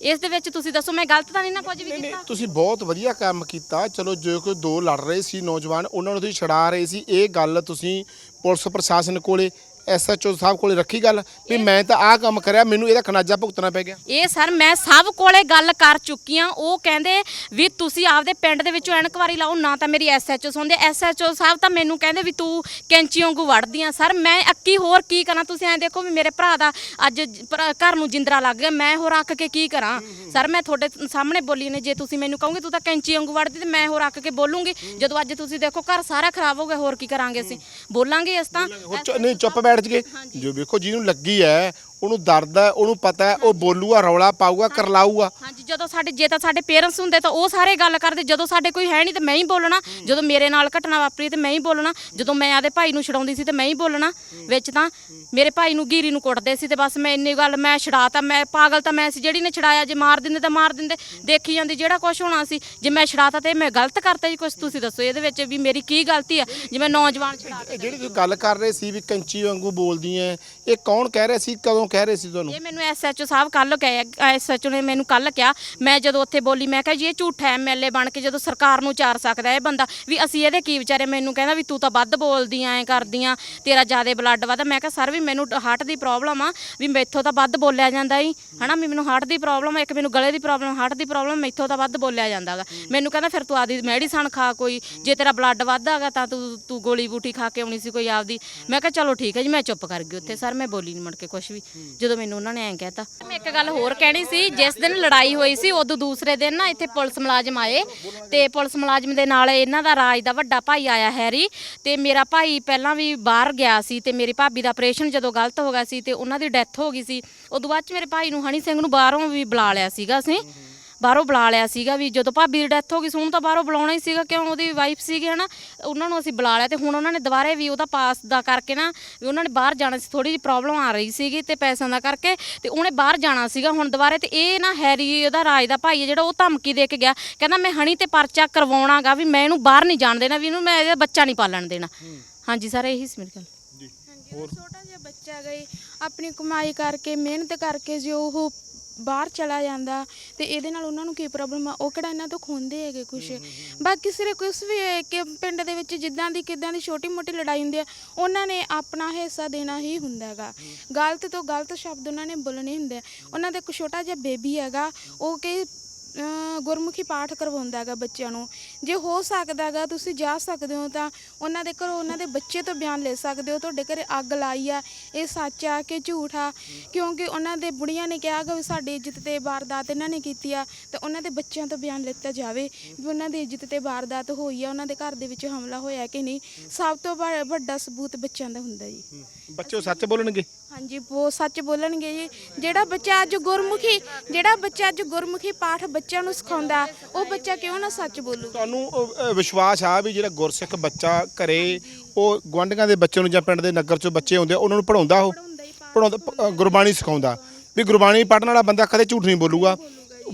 A: ਇਸ ਦੇ ਵਿੱਚ ਤੁਸੀਂ ਦੱਸੋ ਮੈਂ ਗਲਤ ਤਾਂ ਨਹੀਂ ਨਾ ਕੁਝ ਵੀ
B: ਨਹੀਂ
A: ਕੀਤਾ?
B: ਤੁਸੀਂ ਬਹੁਤ ਵਧੀਆ ਕੰਮ ਕੀਤਾ। ਚਲੋ ਜੇ ਕੋਈ ਦੋ ਲੜ ਰਹੇ ਸੀ ਨੌਜਵਾਨ ਉਹਨਾਂ ਨੂੰ ਤੁਸੀਂ ਛਡਾ ਰਹੇ ਸੀ। ਇਹ ਗੱਲ ਤੁਸੀਂ ਪੁਲਿਸ ਪ੍ਰਸ਼ਾਸਨ ਕੋਲੇ ਐਸਐਚਓ ਸਾਹਿਬ ਕੋਲੇ ਰੱਖੀ ਗੱਲ ਵੀ ਮੈਂ ਤਾਂ ਆਹ ਕੰਮ ਕਰਿਆ ਮੈਨੂੰ ਇਹਦਾ ਖਨਾਜਾ ਭੁਗਤਣਾ ਪੈ ਗਿਆ।
A: ਇਹ ਸਰ ਮੈਂ ਸਭ ਕੋਲੇ ਗੱਲ ਕਰ ਚੁੱਕੀ ਆ ਉਹ ਕਹਿੰਦੇ ਵੀ ਤੁਸੀਂ ਆਪਦੇ ਪਿੰਡ ਦੇ ਵਿੱਚੋਂ ਇਨਕੁਆਰੀ ਲਾਓ ਨਾ ਤਾਂ ਮੇਰੀ ਐਸਐਚਓ ਸੁਣਦੇ। ਐਸਐਚਓ ਸਾਹਿਬ ਤਾਂ ਮੈਨੂੰ ਕਹਿੰਦੇ ਵੀ ਤੂੰ ਕੈਂਚੀ ਵਾਂਗੂ ਵੜਦੀ ਆ। ਸਰ ਮੈਂ ਅੱਕੀ ਹੋਰ ਕੀ ਕਰਾਂ ਤੁਸੀਂ ਐਂ ਦੇਖੋ ਵੀ ਮੇਰੇ ਭਰਾ ਦਾ ਅੱਜ ਭਰਾ- ਘਰ ਨੂੰ ਜਿੰਦਰਾ ਲੱਗ ਗਿਆ ਮੈਂ ਹੋਰ ਅੱਕ ਕੇ ਕੀ ਕਰਾਂ? ਸਰ ਮੈਂ ਤੁਹਾਡੇ ਸਾਹਮਣੇ ਬੋਲੀ ਨੇ ਜੇ ਤੁਸੀਂ ਮੈਨੂੰ ਕਹੋਗੇ ਤੂੰ ਤਾਂ ਕੈਂਚੀ ਵਾਂਗੂ ਵੜਦੀ ਤੇ ਮੈਂ ਹੋਰ ਅੱਕ ਕੇ ਬੋਲੂੰਗੀ। ਜਦੋਂ ਅੱਜ ਤੁਸੀਂ ਦੇਖੋ ਘਰ ਸਾਰਾ ਖਰਾਬ ਹੋ ਗਿਆ ਹੋਰ ਕੀ ਕਰਾਂਗੇ ਅਸੀਂ? ਬੋਲਾਂਗੇ ਇਸ ਤਾਂ?
B: ਹੋਰ ਚੁ- ਨਹੀਂ ਚੁੱਪ ਬੈਠ ਜਗੇ। ਜੋ ਵੇਖੋ ਜਿਹਨੂੰ ਲੱਗੀ ਹੈ ਉਹਨੂੰ ਦਰਦ ਹੈ ਉਹਨੂੰ ਪਤਾ ਹੈ ਉਹ ਬੋਲੂਗਾ ਰੌਲਾ ਪਾਊਗਾ ਕਰਲਾਊਗਾ।
A: ਹਾਂਜੀ ਜਦੋਂ ਸਾਡੇ ਜੇ ਤਾਂ ਸਾਡੇ ਪੇਰੈਂਟਸ ਹੁੰਦੇ ਤਾਂ ਉਹ ਸਾਰੇ ਗੱਲ ਕਰਦੇ ਜਦੋਂ ਸਾਡੇ ਕੋਈ ਹੈ ਨਹੀਂ ਤੇ ਮੈਂ ਹੀ ਬੋਲਣਾ। ਜਦੋਂ ਮੇਰੇ ਨਾਲ ਘਟਨਾ ਵਾਪਰੀ ਤੇ ਮੈਂ ਹੀ ਬੋਲਣਾ। ਜਦੋਂ ਮੈਂ ਆਦੇ ਭਾਈ ਨੂੰ ਛਡਾਉਂਦੀ ਸੀ ਤੇ ਮੈਂ ਹੀ ਬੋਲਣਾ। ਵਿੱਚ ਤਾਂ ਮੇਰੇ ਭਾਈ ਨੂੰ ਗੀਰੀ ਨੂੰ ਕੁੱਟਦੇ ਸੀ ਤੇ ਬਸ ਮੈਂ ਇੰਨੀ ਗੱਲ ਮੈਂ ਛਡਾਤਾ ਮੈਂ ਪਾਗਲ ਤਾਂ ਮੈਂ ਸੀ ਜਿਹੜੀ ਨੇ ਛਡਾਇਆ ਜੇ ਮਾਰ ਦਿੰਦੇ ਤਾਂ ਮਾਰ ਦਿੰਦੇ। ਦੇਖੀ ਜਾਂਦੀ ਜਿਹੜਾ ਕੁਝ ਹੋਣਾ ਸੀ ਜੇ ਮੈਂ ਛਡਾਤਾ ਤੇ ਮੈਂ ਗਲਤ ਕਰਤਾ ਜੀ ਕੁਝ ਤੁਸੀਂ ਦੱਸੋ ਇਹਦੇ ਵਿੱਚ ਵੀ ਮੇਰੀ ਕੀ ਗਲਤੀ ਆ ਜਿਵੇਂ ਨੌਜਵਾਨ ਛਡਾ
B: ਜਿਹੜੀ ਤੁਸੀਂ ਗੱਲ ਕਰ ਰਹੇ ਸੀ ਵੀ ਕੰਚੀ ਵਾਂਗੂ ਬੋਲਦੀ ਐ ਇਹ ਕੌਣ ਕਹਿ ਰਿਹਾ ਸੀ ਕਦੋਂ ਕਹਿ ਰਹੇ ਸੀ ਤੁਹਾਨੂੰ?
A: ਇਹ ਮੈਨੂੰ ਐਸਐਚਓ ਸਾਹਿਬ ਕੱਲ ਕਹੇ ਐਸਐਚਓ ਨੇ ਮੈਨੂੰ ਕੱਲ ਕਿਹਾ, ਮੈਂ ਜਦੋਂ ਉੱਥੇ ਬੋਲੀ, ਮੈਂ ਕਿਹਾ ਜੀ ਇਹ ਝੂਠਾ ਐਮਐਲਏ ਬਣ ਕੇ ਜਦੋਂ ਸਰਕਾਰ ਨੂੰ ਚਾਰ ਸਕਦਾ ਇਹ ਬੰਦਾ, ਵੀ ਅਸੀਂ ਇਹਦੇ ਕੀ ਵਿਚਾਰੇ, ਮੈਨੂੰ ਕਹਿੰਦਾ ਵੀ ਤੂੰ ਤਾਂ ਵੱਧ ਬੋਲਦੀ ਐ ਕਰਦੀ ਆ ਤੇਰਾ ਜ਼ਿਆਦਾ ਬਲੱਡ ਵੱਧ ਮੈਂ ਕਿਹਾ, ਸਰ ਵੀ ਮੈਨੂੰ ਹਾਰਟ ਦੀ ਪ੍ਰੋਬਲਮ ਆ, ਵੀ ਮੈਥੋਂ ਤਾਂ ਵੱਧ ਬੋਲਿਆ ਜਾਂਦਾ ਹੀ ਹਨਾ, ਵੀ ਮੈਨੂੰ ਹਾਰਟ ਦੀ ਪ੍ਰੋਬਲਮ ਆ, ਇੱਕ ਮੈਨੂੰ ਗਲੇ ਦੀ ਪ੍ਰੋਬਲਮ ਹਾਰਟ ਦੀ ਪ੍ਰੋਬਲਮ ਮੈਥੋਂ ਤਾਂ ਵੱਧ ਬੋਲਿਆ ਜਾਂਦਾਗਾ ਮੈਨੂੰ ਕਹਿੰਦਾ, ਫਿਰ ਤੂੰ ਆਦੀ ਮੈਡੀਸਨ ਖਾ ਕੋਈ, ਜੇ ਤੇਰਾ ਬਲੱਡ ਵੱਧਦਾਗਾ ਤਾਂ ਤੂੰ ਤੂੰ ਗੋਲੀ ਬੂਟੀ ਖਾ ਕੇ ਆਉਣੀ ਸੀ ਕੋਈ ਆਪਦੀ। ਮੈਂ ਕਿਹਾ, ਚਲੋ ਠੀਕ ਹੈ ਜੀ, ਮੈਂ ਚੁੱਪ ਕਰ ਗਈ ਉੱਥੇ, ਸਰ ਮੈਂ ਬੋਲੀ ਨਹੀਂ ਮੁੜ ਕੇ ਕੁਝ ਵੀ। ਜਦੋਂ ਮੈਨੂੰ ਉਹਨਾਂ ਨੇ ਐਂ ਕਹਿਤਾ। ਮੈਂ ਇੱਕ ਗੱਲ ਹੋਰ ਕਹਿਣੀ ਸੀ, ਜਿਸ ਦਿਨ ਲੜਾਈ ਹੋਈ ਸੀ, ਉਦੋਂ ਦੂਸਰੇ ਦਿਨ ਨਾ ਇੱਥੇ ਪੁਲਿਸ ਮੁਲਾਜ਼ਮ ਆਏ ਤੇ ਪੁਲਿਸ ਮੁਲਾਜ਼ਮ ਦੇ ਨਾਲ ਇਹਨਾਂ ਦਾ ਰਾਜ ਦਾ ਵੱਡਾ ਭਾਈ ਆਇਆ ਹੈਰੀ ਤੇ ਮੇਰਾ ਭਾਈ ਪਹਿਲਾਂ ਵੀ ਬਾਹਰ ਗਿਆ ਸੀ ਤੇ ਮੇਰੀ ਭਾਬੀ ਦਾ ਆਪਰੇਸ਼ਨ ਜਦੋਂ ਗਲਤ ਹੋ ਗਿਆ ਸੀ ਤੇ ਉਹਨਾਂ ਦੀ ਡੈਥ ਹੋ ਗਈ ਸੀ। ਉਦੋਂ ਬਾਅਦ ਚ ਮੇਰੇ ਭਾਈ ਨੂੰ ਹਨੀ ਸਿੰਘ ਨੂੰ ਬਾਹਰੋਂ ਵੀ ਬੁਲਾ ਲਿਆ ਸੀਗਾ ਅਸੀਂ। ਬਾਹਰੋਂ ਬੁਲਾ ਲਿਆ ਸੀਗਾ ਵੀ ਜਦੋਂ ਭਾਬੀ ਦੀ ਡੈਥ ਹੋ ਗਈ ਸੀ, ਉਹਨੂੰ ਤਾਂ ਬਾਹਰੋਂ ਬੁਲਾਉਣਾ ਹੀ ਸੀਗਾ ਕਿਉਂ ਉਹਦੀ ਵਾਈਫ ਸੀਗੀ ਹਨਾ, ਉਹਨਾਂ ਨੂੰ ਅਸੀਂ ਬੁਲਾ ਲਿਆ ਤੇ ਹੁਣ ਉਹਨਾਂ ਨੇ ਦੁਬਾਰੇ ਵੀ ਉਹਦਾ ਪਾਸ ਦਾ ਕਰਕੇ ਨਾ ਵੀ ਉਹਨਾਂ ਨੇ ਬਾਹਰ ਜਾਣਾ ਸੀ ਥੋੜੀ ਜਿਹੀ ਪ੍ਰੋਬਲਮ ਆ ਰਹੀ ਸੀਗੀ ਤੇ ਪੈਸਿਆਂ ਦਾ ਕਰਕੇ ਤੇ ਉਹਨੇ ਬਾਹਰ ਜਾਣਾ ਸੀਗਾ ਹੁਣ ਦੁਬਾਰੇ ਤੇ ਇਹ ਨਾ ਹੈਰੀ ਉਹਦਾ ਰਾਜ ਦਾ ਭਾਈ ਹੈ ਜਿਹੜਾ ਉਹ ਧਮਕੀ ਦੇ ਕੇ ਗਿਆ, ਕਹਿੰਦਾ ਮੈਂ ਹਣੀ ਤੇ ਪਰਚਾ ਕਰਵਾਉਣਾਗਾ ਵੀ ਮੈਂ ਇਹਨੂੰ ਬਾਹਰ ਨਹੀਂ ਜਾਣ ਦੇਣਾ, ਵੀ ਇਹਨੂੰ ਮੈਂ ਇਹਦਾ ਬੱਚਾ ਨਹੀਂ ਪਾਲਣ ਦੇਣਾ। ਹਾਂਜੀ ਸਰ, ਇਹੀ ਸੀ ਮੇਰੀ ਗੱਲ
J: ਛੋਟਾ ਜਿਹਾ ਬੱਚਾ ਗਈ ਆਪਣੀ ਕਮਾਈ ਕਰਕੇ, ਮਿਹਨਤ ਕਰਕੇ ਜੇ ਉਹ ਬਾਹਰ ਚਲਾ ਜਾਂਦਾ ਤੇ ਇਹਦੇ ਨਾਲ ਉਹਨਾਂ ਨੂੰ ਕੀ ਪ੍ਰੋਬਲਮ ਆ? ਉਹ ਕਿਹੜਾ ਇਹਨਾਂ ਤੋਂ ਖੁੰਦੇ ਹੈਗੇ ਕੁਛ? ਬਾਕੀ ਸਿਰੇ ਕੁਛ ਵੀ ਹੈ ਕਿ ਪਿੰਡ ਦੇ ਵਿੱਚ ਜਿੱਦਾਂ ਦੀ ਕਿਦਾਂ ਦੀ ਛੋਟੀ ਮੋਟੀ ਲੜਾਈ ਹੁੰਦੀ ਆ ਉਹਨਾਂ ਨੇ ਆਪਣਾ ਹਿੱਸਾ ਦੇਣਾ ਹੀ ਹੁੰਦਾ ਹੈਗਾ। ਗਲਤ ਤੋਂ ਗਲਤ ਸ਼ਬਦ ਉਹਨਾਂ ਨੇ ਬੋਲਣੇ ਹੁੰਦੇ ਆ। ਉਹਨਾਂ ਦਾ ਇੱਕ ਛੋਟਾ ਜਿਹਾ ਬੇਬੀ ਹੈਗਾ ਉਹ ਕਿ ਗੁਰਮੁਖੀ ਪਾਠ ਕਰਵਾਉਂਦਾ ਹੈਗਾ ਬੱਚਿਆਂ ਨੂੰ। ਜੇ ਹੋ ਸਕਦਾ ਹੈਗਾ ਤੁਸੀਂ ਜਾ ਸਕਦੇ ਹੋ ਤਾਂ ਉਹਨਾਂ ਦੇ ਘਰੋਂ ਉਹਨਾਂ ਦੇ ਬੱਚੇ ਤੋਂ ਬਿਆਨ ਲੈ ਸਕਦੇ ਹੋ। ਤੁਹਾਡੇ ਘਰੇ ਅੱਗ ਲਾਈ ਆ ਇਹ ਸੱਚ ਆ ਕਿ ਝੂਠ ਆ? ਕਿਉਂਕਿ ਉਹਨਾਂ ਦੇ ਬੁੜੀਆਂ ਨੇ ਕਿਹਾ ਕਿ ਸਾਡੀ ਇੱਜ਼ਤ ਤੇ ਵਾਰਦਾਤ ਇਹਨਾਂ ਨੇ ਕੀਤੀ ਆ ਤੇ ਉਹਨਾਂ ਦੇ ਬੱਚਿਆਂ ਤੋਂ ਬਿਆਨ ਲਿੱਤਾ ਜਾਵੇ ਵੀ ਉਹਨਾਂ ਦੀ ਇੱਜ਼ਤ ਤੇ ਵਾਰਦਾਤ ਹੋਈ ਆ ਉਹਨਾਂ ਦੇ ਘਰ ਦੇ ਵਿੱਚ ਹਮਲਾ ਹੋਇਆ ਕਿ ਨਹੀਂ? ਸਭ ਤੋਂ ਵ- ਵੱਡਾ ਸਬੂਤ ਬੱਚਿਆਂ ਦਾ ਹੁੰਦਾ ਜੀ।
B: ਬੱਚੇ ਉਹ ਸੱਚ ਬੋਲਣਗੇ?
J: ਹਾਂਜੀ ਉਹ ਸੱਚ ਬੋਲਣਗੇ ਜੀ। ਜਿਹੜਾ ਬੱਚਾ ਅੱਜ ਗੁਰਮੁਖੀ ਜਿਹੜਾ ਬੱਚਾ ਅੱਜ ਗੁਰਮੁਖੀ ਪਾਠ ਬੱਚਿਆਂ ਨੂੰ ਸਿਖਾਉਂਦਾ ਉਹ ਬੱਚਾ ਕਿਉਂ ਨਾ ਸੱਚ ਬੋਲੂ?
B: ਤੁਹਾਨੂੰ ਅਹ, ਵਿਸ਼ਵਾਸ ਆ ਵੀ ਜਿਹੜਾ ਗੁਰਸਿੱਖ ਬੱਚਾ ਘਰੇ ਉਹ ਗੁਆਂਢੀਆਂ ਦੇ ਬੱਚੇ ਨੂੰ ਜਾਂ ਪਿੰਡ ਦੇ ਨਗਰ ਚੋਂ ਬੱਚੇ ਹੁੰਦੇ ਆ, ਉਹਨਾਂ ਨੂੰ ਪੜਾਉਂਦਾ ਉਹ ਪੜਾਉਂਦਾ ਪ- ਗੁਰਬਾਣੀ ਸਿਖਾਉਂਦਾ। ਵੀ ਗੁਰਬਾਣੀ ਪੜਨ ਵਾਲਾ ਬੰਦਾ ਕਦੇ ਝੂਠ ਨਹੀਂ ਬੋਲੂਗਾ।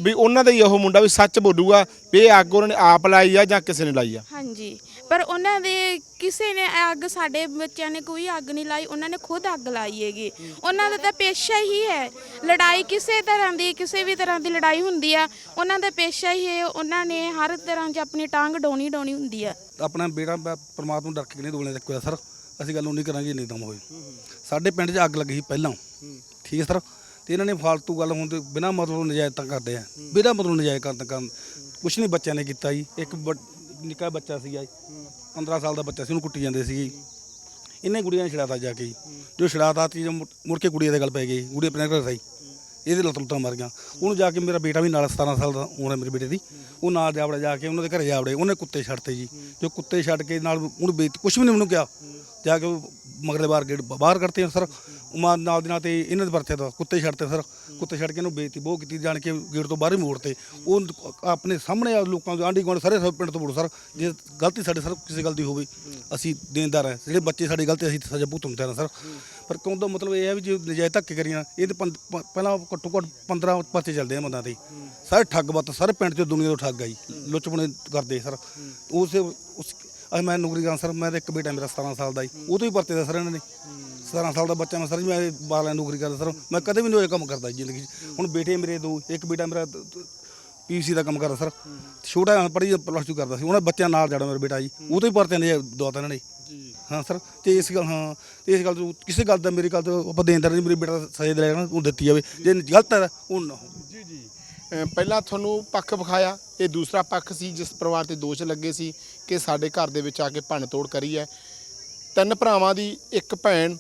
B: ਵੀ ਉਹਨਾਂ ਦਾ ਹੀ ਉਹ ਮੁੰਡਾ ਵੀ ਸੱਚ ਬੋਲੂਗਾ ਵੀ ਇਹ ਅੱਗ ਉਹਨਾਂ ਨੇ ਆਪ ਲਾਈ ਆ ਜਾਂ ਕਿਸੇ ਨੇ ਲਾਈ ਆ।
J: ਹਾਂਜੀ। ਪਰ ਉਹਨਾਂ ਦੇ ਕਿਸੇ ਨੇ ਅੱਗ, ਸਾਡੇ ਬੱਚਿਆਂ ਨੇ ਕੋਈ ਅੱਗ ਨਹੀਂ ਲਾਈ, ਉਹਨਾਂ ਨੇ ਖੁਦ ਅੱਗ ਲਾਈ ਹੈਗੀ। ਉਹਨਾਂ ਦਾ ਤਾਂ ਪੇਸ਼ਾ ਹੀ ਹੈ। ਲੜਾਈ ਕਿਸੇ ਤਰ੍ਹਾਂ ਦੀ, ਕਿਸੇ ਵੀ ਤਰ੍ਹਾਂ ਦੀ ਲੜਾਈ ਹੁੰਦੀ ਆ, ਉਹਨਾਂ ਦਾ ਪੇਸ਼ਾ ਹੀ ਹੈ। ਉਹਨਾਂ ਨੇ ਹਰ ਤਰ੍ਹਾਂ 'ਚ ਆਪਣੀ ਟਾਂਗ ਡਾਉਣੀ ਡਾਉਣੀ ਹੁੰਦੀ ਆ।
G: ਆਪਣਾ ਬੇੜਾ ਬ- ਡਰ ਕੇ ਨਹੀਂ ਦੋਲੇ ਰੱਖਿਆ ਸਰ? ਅਸੀਂ ਗੱਲ ਉਹ ਕਰਾਂਗੇ ਨਹੀਂ ਦਮ ਹੋਏ ਸਾਡੇ ਪਿੰਡ 'ਚ ਅੱਗ ਲੱਗੀ ਸੀ ਪਹਿਲਾਂ। ਠੀਕ ਹੈ, ਸਰ? ਤੇ ਇਹਨਾਂ ਨੇ ਫਾਲਤੂ ਗੱਲ ਹੁਣ ਤੇ ਬਿਨਾਂ ਮਤਲਬ ਨਜਾਇਜ਼ ਤਾਂ ਕਰਦੇ ਆ। ਬਿਨਾਂ ਮਤਲਬ ਨਜਾਇਜ਼ ਕਰਨ ਕੁਛ ਨਹੀਂ ਬੱਚਿਆਂ ਨੇ ਕੀਤਾ ਜੀ। ਇੱਕ ਨਿੱਕਾ ਬੱਚਾ ਸੀਗਾ ਜੀ। 15 ਸਾਲ ਦਾ ਬੱਚਾ ਸੀ ਉਹਨੂੰ ਕੁੱਟੀ ਜਾਂਦੇ ਸੀ ਇਹਨੇ ਗੁੜੀਆਂ ਨੇ ਛੜਾਤਾ ਜਾ ਕੇ ਜੀ। ਜੋ ਛੜਾਤਾ ਤੀ ਮੁੜ ਮੁੜ ਕੇ ਕੁੜੀ ਦੇ ਗੱਲ ਪੈ ਗਈ। ਗੁੜੀ ਆਪਣੇ ਘਰ ਰਹੀ ਇਹਦੇ ਲੱਤਾਂ ਲੁੱਤਾਂ ਮਰ ਗਿਆ। ਉਹਨੂੰ ਜਾ ਕੇ ਮੇਰਾ ਬੇਟਾ ਵੀ ਨਾਲ 17 ਸਾਲ ਦਾ ਉਮਰ ਹੈ ਮੇਰੇ ਬੇਟੇ ਦੀ। ਉਹ ਨਾਲ ਜਾਵੜਾ ਜਾ ਕੇ ਉਹਨਾਂ ਦੇ ਘਰੇ ਜਾਵੜੇ। ਉਹਨੇ ਕੁੱਤੇ ਛੱਡਤੇ ਜੀ। ਜੋ ਕੁੱਤੇ ਛੱਡ ਕੇ ਨਾਲ ਉਹਨੂੰ ਬੇਇੱਜ਼ਤੀ ਕੁਝ ਵੀ ਨਹੀਂ ਉਹਨੂੰ ਕਿਹਾ। ਜਾ ਕੇ ਉਹ ਮਗਰਲੇ ਬਾਹਰ ਗੇਟ ਬਾਹਰ ਕਰਤੇ ਸਰ। ਉਮਾ ਨਾਲ ਦੇ ਨਾਲ ਤੇ ਇਹਨਾਂ ਦੇ ਪਰਚੇ ਦਾ, ਕੁੱਤੇ ਛੱਡਤੇ ਸਰ। ਕੁੱਤੇ ਛੱਡ ਕੇ ਇਹਨੂੰ ਬੇਇੱਜ਼ਤੀ ਬਹੁਤ ਕੀਤੀ, ਜਾਣ ਕੇ ਗੇਟ ਤੋਂ ਬਾਹਰ ਹੀ ਮੋੜ ਤੇ ਉਹ ਆਪਣੇ ਸਾਹਮਣੇ ਆ ਲੋਕਾਂ ਦੇ, ਆਂਢੀ ਗੁਆਂਢ ਸਾਰੇ ਪਿੰਡ ਤੋਂ ਮੋੜੋ ਸਰ, ਜੇ ਗਲਤੀ ਸਾਡੇ ਸਰ, ਕਿਸੇ ਗੱਲ ਦੀ ਹੋਵੇ, ਅਸੀਂ ਦੇਣਦਾਰ ਹੈ। ਜਿਹੜੇ ਬੱਚੇ ਸਾਡੀ ਗਲਤੀ ਅਸੀਂ ਸਜ਼ਾ ਭੁਗਤਣ ਤਿਆਰ ਹਾਂ ਸਰ। ਪਰ ਕਹਣ ਦਾ ਮਤਲਬ ਇਹ ਹੈ ਵੀ ਜੇ ਨਜਾਇਜ਼ ਧੱਕੇ ਕਰੀਆਂ, ਇਹ ਤੇ ਪੰਦ- ਪਹਿਲਾਂ ਘੱਟੋ ਘੱਟ 15 ਪਰਚੇ ਚੱਲਦੇ ਆ ਬੰਦਾਂ ਤੇ। ਸਾਰੇ ਠੱਗ ਬੱਤ, ਸਾਰੇ ਪਿੰਡ 'ਚ ਦੁਨੀਆ ਤੋਂ ਠੱਗ ਆ ਜੀ ਲੁੱਚਪਣੇ ਕਰਦੇ ਸਰ। ਉਸ ਉਸ ਅੱਜ ਮੈਂ ਨੌਕਰੀ ਕਰਾਂ ਸਰ, ਮੈਂ ਤਾਂ ਇੱਕ ਬੇਟਾ ਮੇਰਾ 17 ਸਾਲ ਦਾ ਜੀ ਉਹ ਤੋਂ ਹੀ ਪਰਤੇ ਦਾ ਸਰ ਇਹਨਾਂ ਨੇ। 17 ਸਾਲ ਦਾ ਬੱਚਾ ਮੈਂ ਸਰ ਜੀ ਮੈਂ ਬਾਲਾਂ ਨੌਕਰੀ ਕਰਦਾ ਸਰ। ਮੈਂ ਕਦੇ ਵੀ ਨਹੀਂ ਇਹ ਕੰਮ ਕਰਦਾ ਜ਼ਿੰਦਗੀ 'ਚ। ਹੁਣ ਬੇਟੇ ਮੇਰੇ ਦੋ ਇੱਕ ਬੇਟਾ ਮੇਰਾ ਪੀਸੀ ਦਾ ਕੰਮ ਕਰਦਾ ਸਰ। ਛੋਟਾ ਪੜ੍ਹੀ ਪਲੱਸ 2 ਕਰਦਾ ਸੀ। ਉਹਨਾਂ ਬੱਚਿਆਂ ਨਾਲ ਜੜਾ ਮੇਰਾ ਬੇਟਾ ਜੀ। ਉਹ ਤੋਂ ਹੀ ਪਰਤੇ ਨੇ ਦੋ ਤਿੰਨ ਨੇ ਹਾਂ ਸਰ ਤੇ ਇਸ ਗੱਲ ਹਾਂ ਤੇ ਇਸ ਗੱਲ ਤੋਂ ਕਿਸੇ ਗੱਲ ਦਾ ਮੇਰੀ ਗੱਲ ਤੋਂ ਆਪਾਂ ਦੇਣਦਾਰ ਨਹੀਂ ਮੇਰੇ ਬੇਟਾ ਸਜ਼ਾ ਦੇ ਲੈਣਾ ਉਹ ਦਿੱਤੀ ਜਾਵੇ। ਜੇ ਗਲਤ ਹੈ ਉਹ ਨਾ ਹੋਵੇ।
B: ਜੀ ਜੀ। ਪਹਿਲਾਂ ਤੁਹਾਨੂੰ ਪੱਖ ਵਿਖਾਇਆ। ਇਹ ਦੂਸਰਾ ਪੱਖ ਸੀ ਜਿਸ ਪਰਿਵਾਰ ਤੇ ਦੋਸ਼ ਲੱਗੇ ਸੀ ਕਿ ਸਾਡੇ ਘਰ ਦੇ ਵਿੱਚ ਆ ਕੇ ਭੰਨ ਤੋੜ ਕਰੀ ਹੈ। ਤਿੰਨ ਭਰਾਵਾਂ ਦੀ ਇੱਕ ਭੈਣ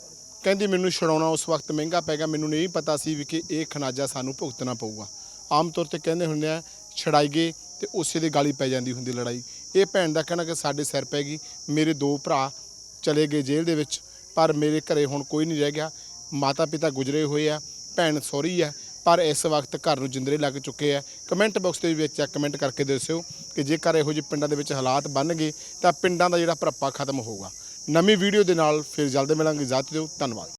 B: ਕਹਿੰਦੀ ਮੈਨੂੰ ਛਡਾਉਣਾ ਉਸ ਵਕਤ ਮਹਿੰਗਾ ਪੈ ਗਿਆ, ਮੈਨੂੰ ਨਹੀਂ ਪਤਾ ਸੀ ਵੀ ਕਿ ਇਹ ਖਨਾਜਾ ਸਾਨੂੰ ਭੁਗਤਣਾ ਪਊਗਾ। ਆਮ ਤੌਰ ਤੇ ਕਹਿੰਦੇ ਹੁੰਦੇ ਆ ਛੜਾਈਏ ਤੇ ਉਸੇ ਦੇ ਗਾਲੀ ਪੈ ਜਾਂਦੀ ਹੁੰਦੀ ਲੜਾਈ। ਇਹ ਭੈਣ ਦਾ ਕਹਿਣਾ ਕਿ ਸਾਡੇ ਸਿਰ ਪੈ ਗਈ, ਮੇਰੇ ਦੋ ਭਰਾ ਚਲੇ ਗਏ ਜੇਲ੍ਹ ਦੇ ਵਿੱਚ, ਪਰ ਮੇਰੇ ਘਰੇ ਹੁਣ ਕੋਈ ਨਹੀਂ ਰਹਿ ਗਿਆ। ਮਾਤਾ ਪਿਤਾ ਗੁਜਰੇ ਹੋਏ ਆ, ਭੈਣ ਸੌਰੀ ਆ, ਪਰ ਇਸ ਵਕਤ ਘਰ ਨੂੰ ਜਿੰਦਰੇ ਲੱਗ ਚੁੱਕੇ ਆ। ਕਮੈਂਟ ਬਾਕਸ ਦੇ ਵਿੱਚ ਕਮੈਂਟ ਕਰਕੇ ਦੱਸਿਓ ਕਿ ਜੇਕਰ ਇਹੋ ਜਿਹੇ ਪਿੰਡਾਂ ਦੇ ਵਿੱਚ ਹਾਲਾਤ ਬਣ ਗਏ, ਤਾਂ ਪਿੰਡਾਂ ਦਾ ਜਿਹੜਾ ਭਰਪਾ ਖਤਮ ਹੋਊਗਾ। ਨਵੀਂ ਵੀਡੀਓ ਦੇ ਨਾਲ ਫਿਰ ਜਲਦ ਮਿਲਾਂਗੇ। ਇਜਾਜ਼ਤ ਦਿਓ ਧੰਨਵਾਦ।